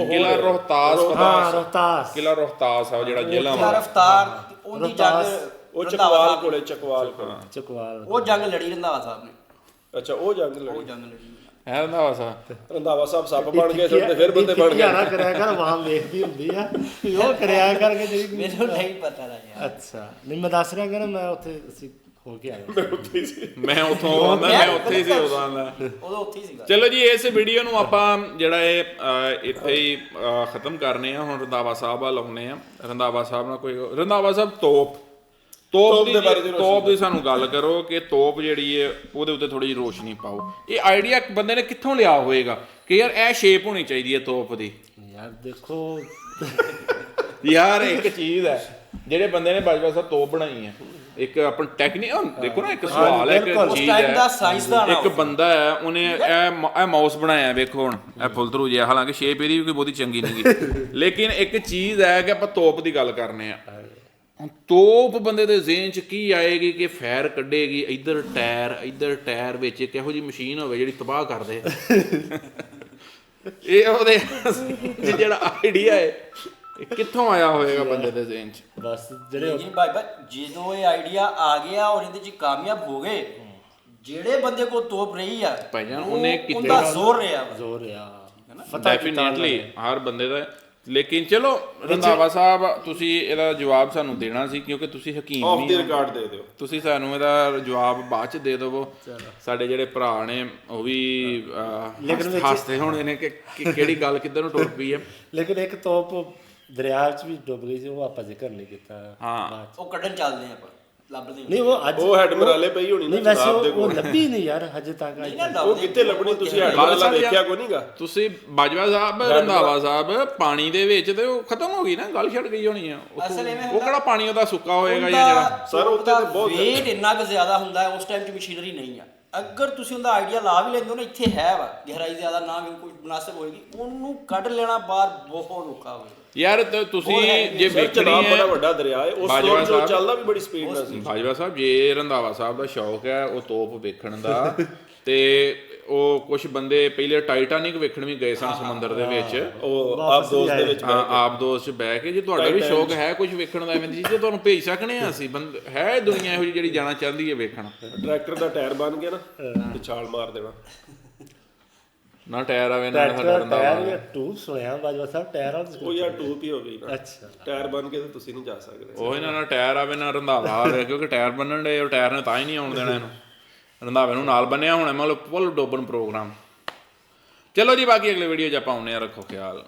ਕਿਲਾ ਰੋਹਤਾਸ ਪਤਾ
ਹਾਂ। ਰੋਹਤਾਸ
ਕਿਲਾ ਰੋਹਤਾਸ। ਆ ਉਹ ਜਿਹੜਾ ਜ਼ਿਲ੍ਹਾ
ਕਿਲਾ
ਵਾ
ਰਫਤਾਰ ਉਹਦੀ ਜੰਗ
ਉਹ ਚਕਵਾਲ ਕੋਲੇ ਚਕਵਾਲ ਕੋਲੇ।
ਚਕਵਾਲ।
ਉਹ ਜੰਗ ਲੜੀ ਰੰਧਾਵਾ ਸਾਹਿਬ ਨੇ।
ਅੱਛਾ ਉਹ ਜੰਗ
ਉਹ
ਲੜੀ
ਜੰਗ ਲੜੀ।
ਹੈ ਰੰਧਾਵਾ ਸਾ
ਰੰਧਾਵਾ ਸਾਹਿਬ ਸੱਪ ਬਣ ਗਏ ਤੇ ਫਿਰ ਬੰਦੇ ਬਣ
ਯਾਰਾ
ਗਏ
ਕਰਿਆ ਕਰ ਵਾਮ ਵੇਖਦੀ ਹੁੰਦੀ ਆ। ਵੀ ਉਹ ਕਰਿਆ ਕਰਕੇ ਜਿਹੜੀ
ਮੈਨੂੰ ਨਹੀਂ ਪਤਾ ਯਾਰ
ਅੱਛਾ। ਨਹੀਂ ਮੈਂ ਦੱਸ ਰਿਹਾ ਕਿ ਮੈਂ ਉੱਥੇ ਅਸੀਂ ਹੋ ਕੇ ਆਏ
ਮੈਂ ਉੱਥੋਂ ਆਉਂਦਾ ਮੈਂ ਉੱਥੇ ਹੀ ਸੀ ਉਦੋਂ ਆਉਂਦਾ।
ਉਦੋਂ ਉੱਥੇ ਹੀ ਸੀਗਾ।
ਚਲੋ ਜੀ ਇਸ ਵੀਡੀਓ ਨੂੰ ਆਪਾਂ ਜਿਹੜਾ ਇਹ ਇੱਥੇ ਹੀ ਖਤਮ ਕਰਨੇ ਆ। ਹੁਣ ਰੰਧਾਵਾ ਸਾਹਿਬ ਵੱਲ ਆਉਨੇ ਆ। ਰੰਧਾਵਾ ਸਾਹਿਬ ਨਾਲ ਕੋਈ ਰੰਧਾਵਾ ਸਾਹਿਬ ਤੋਪ। ਤੋਪ ਦੀ
ਬਾਰੇ
ਤੋਪ ਦੀ ਸਾਨੂੰ ਗੱਲ ਕਰੋ ਕਿ ਤੋਪ ਜਿਹੜੀ ਹੈ ਉਹਦੇ ਉੱਤੇ ਥੋੜੀ ਜਿਹੀ ਰੋਸ਼ਨੀ ਪਾਓ। ਇਹ ਆਈਡੀਆ ਬੰਦੇ ਨੇ ਕਿੱਥੋਂ ਲਿਆ ਹੋਵੇਗਾ ਕਿ ਯਾਰ ਇਹ ਸ਼ੇਪ ਹੋਣੀ ਚਾਹੀਦੀ ਹੈ ਤੋਪ ਦੀ?
ਯਾਰ ਦੇਖੋ।
ਯਾਰ ਇੱਕ ਚੀਜ਼ ਹੈ ਜਿਹੜੇ ਬੰਦੇ ਨੇ ਬਾਜਵਾ ਸਾਹਿਬ ਤੋਪ ਬਣਾਈ ਹੈ ਇੱਕ ਆਪਣ ਟੈਕਨੀਕ ਦੇਖੋ ਨਾ ਇੱਕ ਸਵਾਲ ਹੈ ਇੱਕ ਚੀਜ਼ ਹੈ। ਇੱਕ। ਬੰਦਾ ਹੈ ਉਹਨੇ ਇਹ ਇਹ ਮਾਊਸ ਬਣਾਇਆ ਵੇਖੋ ਹੁਣ ਇਹ ਫੁੱਲ ਥਰੂ ਜਿਹਾ ਹਾਲਾਂਕਿ ਸ਼ੇਪ ਇਹਦੀ ਵੀ ਕੋਈ ਬਹੁਤੀ ਚੰਗੀ ਨਹੀਂ ਲੇਕਿਨ ਇੱਕ ਚੀਜ਼ ਹੈ ਕਿ ਆਪਾਂ ਤੋਪ ਦੀ ਗੱਲ ਕਰਨੇ ਆ। ਹੁਣ ਤੋਪ ਬੰਦੇ ਦੇ ਜ਼ਿਹਨ ਚ ਕੀ ਆਏਗੀ ਕਿ ਫਾਇਰ ਕੱਢੇਗੀ ਇੱਧਰ ਟਾਇਰ ਇੱਧਰ ਟਾਇਰ ਵਿੱਚ ਕਿਹੋ ਜੀ ਮਸ਼ੀਨ ਹੋਵੇ ਜਿਹੜੀ ਤਬਾਹ ਕਰ ਦੇ ਇਹ ਉਹਦੇ ਜਿਹੜਾ ਆਈਡੀਆ ਹੈ ਇਹ ਕਿੱਥੋਂ ਆਇਆ ਹੋਵੇਗਾ ਬੰਦੇ ਦੇ ਜ਼ਿਹਨ 'ਚ?
ਬਸ ਜਿਹੜੇ
ਲੇਕਿਨ ਬਾਈ ਬਾਈ ਜਦੋਂ ਇਹ ਆਈਡੀਆ ਆ ਗਿਆ ਔਰ ਇਹਦੇ ਚ ਕਾਮਯਾਬ ਹੋ ਗਏ ਜਿਹੜੇ ਬੰਦੇ ਕੋ ਤੋਪ ਰਹੀ ਆ
ਭਾਈਜਾਨ,
ਉਹ-
ਉਹਨੇ ਕਿਤੇ-
ਉਹਦਾ ਜ਼ੋਰ ਰਿਹਾ।
ਜ਼ੋਰ
ਡੈਫੀਨਿਟਲੀ ਹਰ ਬੰਦੇ ਦਾ ਲੇਕਿਨ ਚਲੋ ਰੰਧਾਵਾ ਸਾਹਿਬ ਤੁਸੀਂ ਇਹਦਾ ਜਵਾਬ ਸਾਨੂੰ ਦੇਣਾ ਸੀ ਕਿਉਂਕਿ ਤੁਸੀਂ ਹਕੀਮ
ਆਫ
ਨਹੀਂ
ਦੀ। ਰਿਕਾਰਡ ਦੇ ਦਿਓ।
ਤੁਸੀਂ ਸਾਨੂੰ ਇਹਦਾ ਜਵਾਬ ਬਾਅਦ ਚ ਦੇ ਦਿਵੋ। ਸਾਡੇ ਜਿਹੜੇ ਭਰਾ ਨੇ ਉਹ ਵੀ ਹੱਸਦੇ ਹੋਣੇ ਨੇ ਕਿ ਕਿਹੜੀ ਗੱਲ ਕਿੱਧਰ ਨੂੰ ਟੁਰ ਪਈ ਹੈ।
ਲੇਕਿਨ ਇੱਕ ਤੋਪ ਦਰਿਆ 'ਚ ਵੀ ਡੁੱਬ ਗਈ ਸੀ ਉਹ ਆਪਾਂ ਜ਼ਿਕਰ ਨਹੀਂ ਕੀਤਾ।
ਹਾਂ।
ਉਹ ਕੱਢਣ ਚੱਲਦੇ ਆਪਾਂ। ਲੱਭਦੇ
ਨਹੀਂ ਉਹ ਅੱਜ
ਉਹ ਹੈਡ ਮਰਾਲੇ ਪਈ ਹੋਣੀ ਨਾ
ਨਹੀਂ ਵੈਸੇ
ਜਨਾਬ ਦੇ
ਉਹ- ਉਹ
ਕੋਲ
ਲੱਭੀ ਨਹੀਂ ਯਾਰ ਹਜੇ ਤੱਕ
ਨਹੀਂ ਨਾ।
ਉਹ
ਲੱਭਦੇ
ਕਿੱਥੇ ਲੱਭਣੀ? ਤੁਸੀਂ ਹੈਡ ਮਰਾਲਾ ਦੇਖਿਆ। ਕੋ ਨਹੀਂਗਾ
ਤੁਸੀਂ ਬਾਜਵਾ ਸਾਹਿਬ ਰੰਧਾਵਾ ਸਾਹਿਬ ਪਾਣੀ ਦੇ ਵਿੱਚ ਤੇ ਉਹ ਖਤਮ ਹੋ ਗਈ ਨਾ ਗੱਲ ਛੱਡ ਗਈ ਹੋਣੀ ਆ। ਉੱਥੋਂ-
ਅਸਲ ਐਵੇਂ
ਉਹ ਕਿਹੜਾ ਪਾਣੀ ਉਹਦਾ ਸੁੱਕਾ ਹੋਏਗਾ ਜਾਂ ਜਿਹੜਾ?
ਸਰ, ਉੱਥੇ ਤਾਂ ਬਹੁਤ
weight ਇੰਨਾ ਕੁ ਜ਼ਿਆਦਾ ਹੁੰਦਾ ਹੈ ਉਸ ਟਾਈਮ 'ਚ ਮਸ਼ੀਨਰੀ ਨਹੀਂ ਆ। ਅਗਰ ਤੁਸੀਂ ਉਹਦਾ ਆਈਡੀਆ ਲਾ ਵੀ ਲੈਂਦੇ ਹੋ ਨਾ ਇੱਥੇ ਹੈ ਵਾ ਗਹਿਰਾਈ ਜ਼ਿਆਦਾ ਨਾ ਵੀ ਕੋਈ ਮੁਨਾਸਬ ਹੋਏਗੀ ਉਹਨੂੰ ਕੱਢ ਲੈਣਾ ਬਾਹਰ ਬਹੁਤ ਔਖਾ ਹੋਏਗਾ।
ਯਾਰ ਤੁਸੀਂ
ਹੈ
ਜੇ ਵੇਖਣੀ
ਜਨਾਬ ਬੜਾ
ਹੈ
ਵੱਡਾ ਦਰਿਆ ਹੈ। ਉਸ ਤੋਂ ਜੋ ਚੱਲਦਾ ਵੀ ਬੜੀ ਸਪੀਡ ਨਾਲ ਸੀ।
ਬਾਜਵਾ ਸਾਹਿਬ ਜੇ ਰੰਧਾਵਾ ਸਾਹਿਬ ਦਾ ਸ਼ੌਕ ਹੈ ਉਹ ਤੋਪ ਵੇਖਣ ਦਾ। ਤੇ ਉਹ ਕੁਝ ਬੰਦੇ ਪਹਿਲੇ ਟਾਈਟੈਨਿਕ ਵੇਖਣ ਵੀ ਗਏ ਸਨ ਸਮੁੰਦਰ ਦੇ ਵਿੱਚ।
ਉਹ ਆਪ ਦੋਸਤ ਦੇ ਵਿੱਚ
ਹਾਂ ਆਪ ਦੋਸਤ ਚ ਬਹਿ ਕੇ ਜੇ ਤੁਹਾਡਾ ਵੀ ਸ਼ੌਕ ਹੈ ਕੁਝ ਵੇਖਣ ਦਾ ਐਵੇਂ ਦੀ ਚੀਜ਼ ਤੁਹਾਨੂੰ ਭੇਜ ਸਕਨੇ ਆ ਅਸੀਂ। ਬੰਦ ਹੈ ਦੁਨੀਆ ਇਹੋ ਜਿਹੀ ਜਿਹੜੀ ਜਾਣਾ ਚਾਹੁੰਦੀ ਹੈ ਵੇਖਣ।
ਟਰੈਕਟਰ ਦਾ ਟਾਇਰ ਬਣ ਗਿਆ ਨਾ ਤੇ ਛਾਲ ਮਾਰ ਦੇਣਾ।
ਨਾ ਟਾਇਰ ਆਵੇ ਨਾ ਸਾਡਾ ਰੰਧਾਵਾ
ਟਾਇਰ
ਆਵੇ।
ਜਾਂ ਟੂਬ ਸੁਣਿਆ ਬਾਜਵਾ ਸਾਹਿਬ ਟਾਇਰਾਂ ਦੀ
ਉਹ ਯਾਰ ਟੂਪ ਹੀ ਹੋ ਗਈ ਨਾ।
ਅੱਛਾ।
ਟਾਇਰ ਬਣ ਕੇ ਤੇ ਤੁਸੀਂ ਨਹੀਂ ਜਾ ਸਕਦੇ।
ਉਹ ਇਹਨਾਂ ਨਾਲ ਟਾਇਰ ਆਵੇ ਨਾ ਰੰਧਾਵਾ ਆਵੇ ਕਿਉਂਕਿ ਟਾਇਰ ਬੰਨਣ ਦੇ ਉਹ ਟਾਇਰ ਨੇ ਤਾਂ ਹੀ ਨਹੀਂ ਆਉਣ ਦੇਣਾ ਇਹਨੂੰ। ਰੰਧਾਵੇ ਨੂੰ ਨਾਲ ਬੰਨਿਆ ਹੋਣਾ ਮਤਲਬ ਫੁੱਲ ਡੋਬਨ ਪ੍ਰੋਗਰਾਮ ਚਲੋ ਜੀ ਬਾਕੀ ਅਗਲੇ ਵੀਡੀਓ 'ਚ ਆਪਾਂ ਆਉਂਦੇ ਆ ਰੱਖੋ ਖਿਆਲ।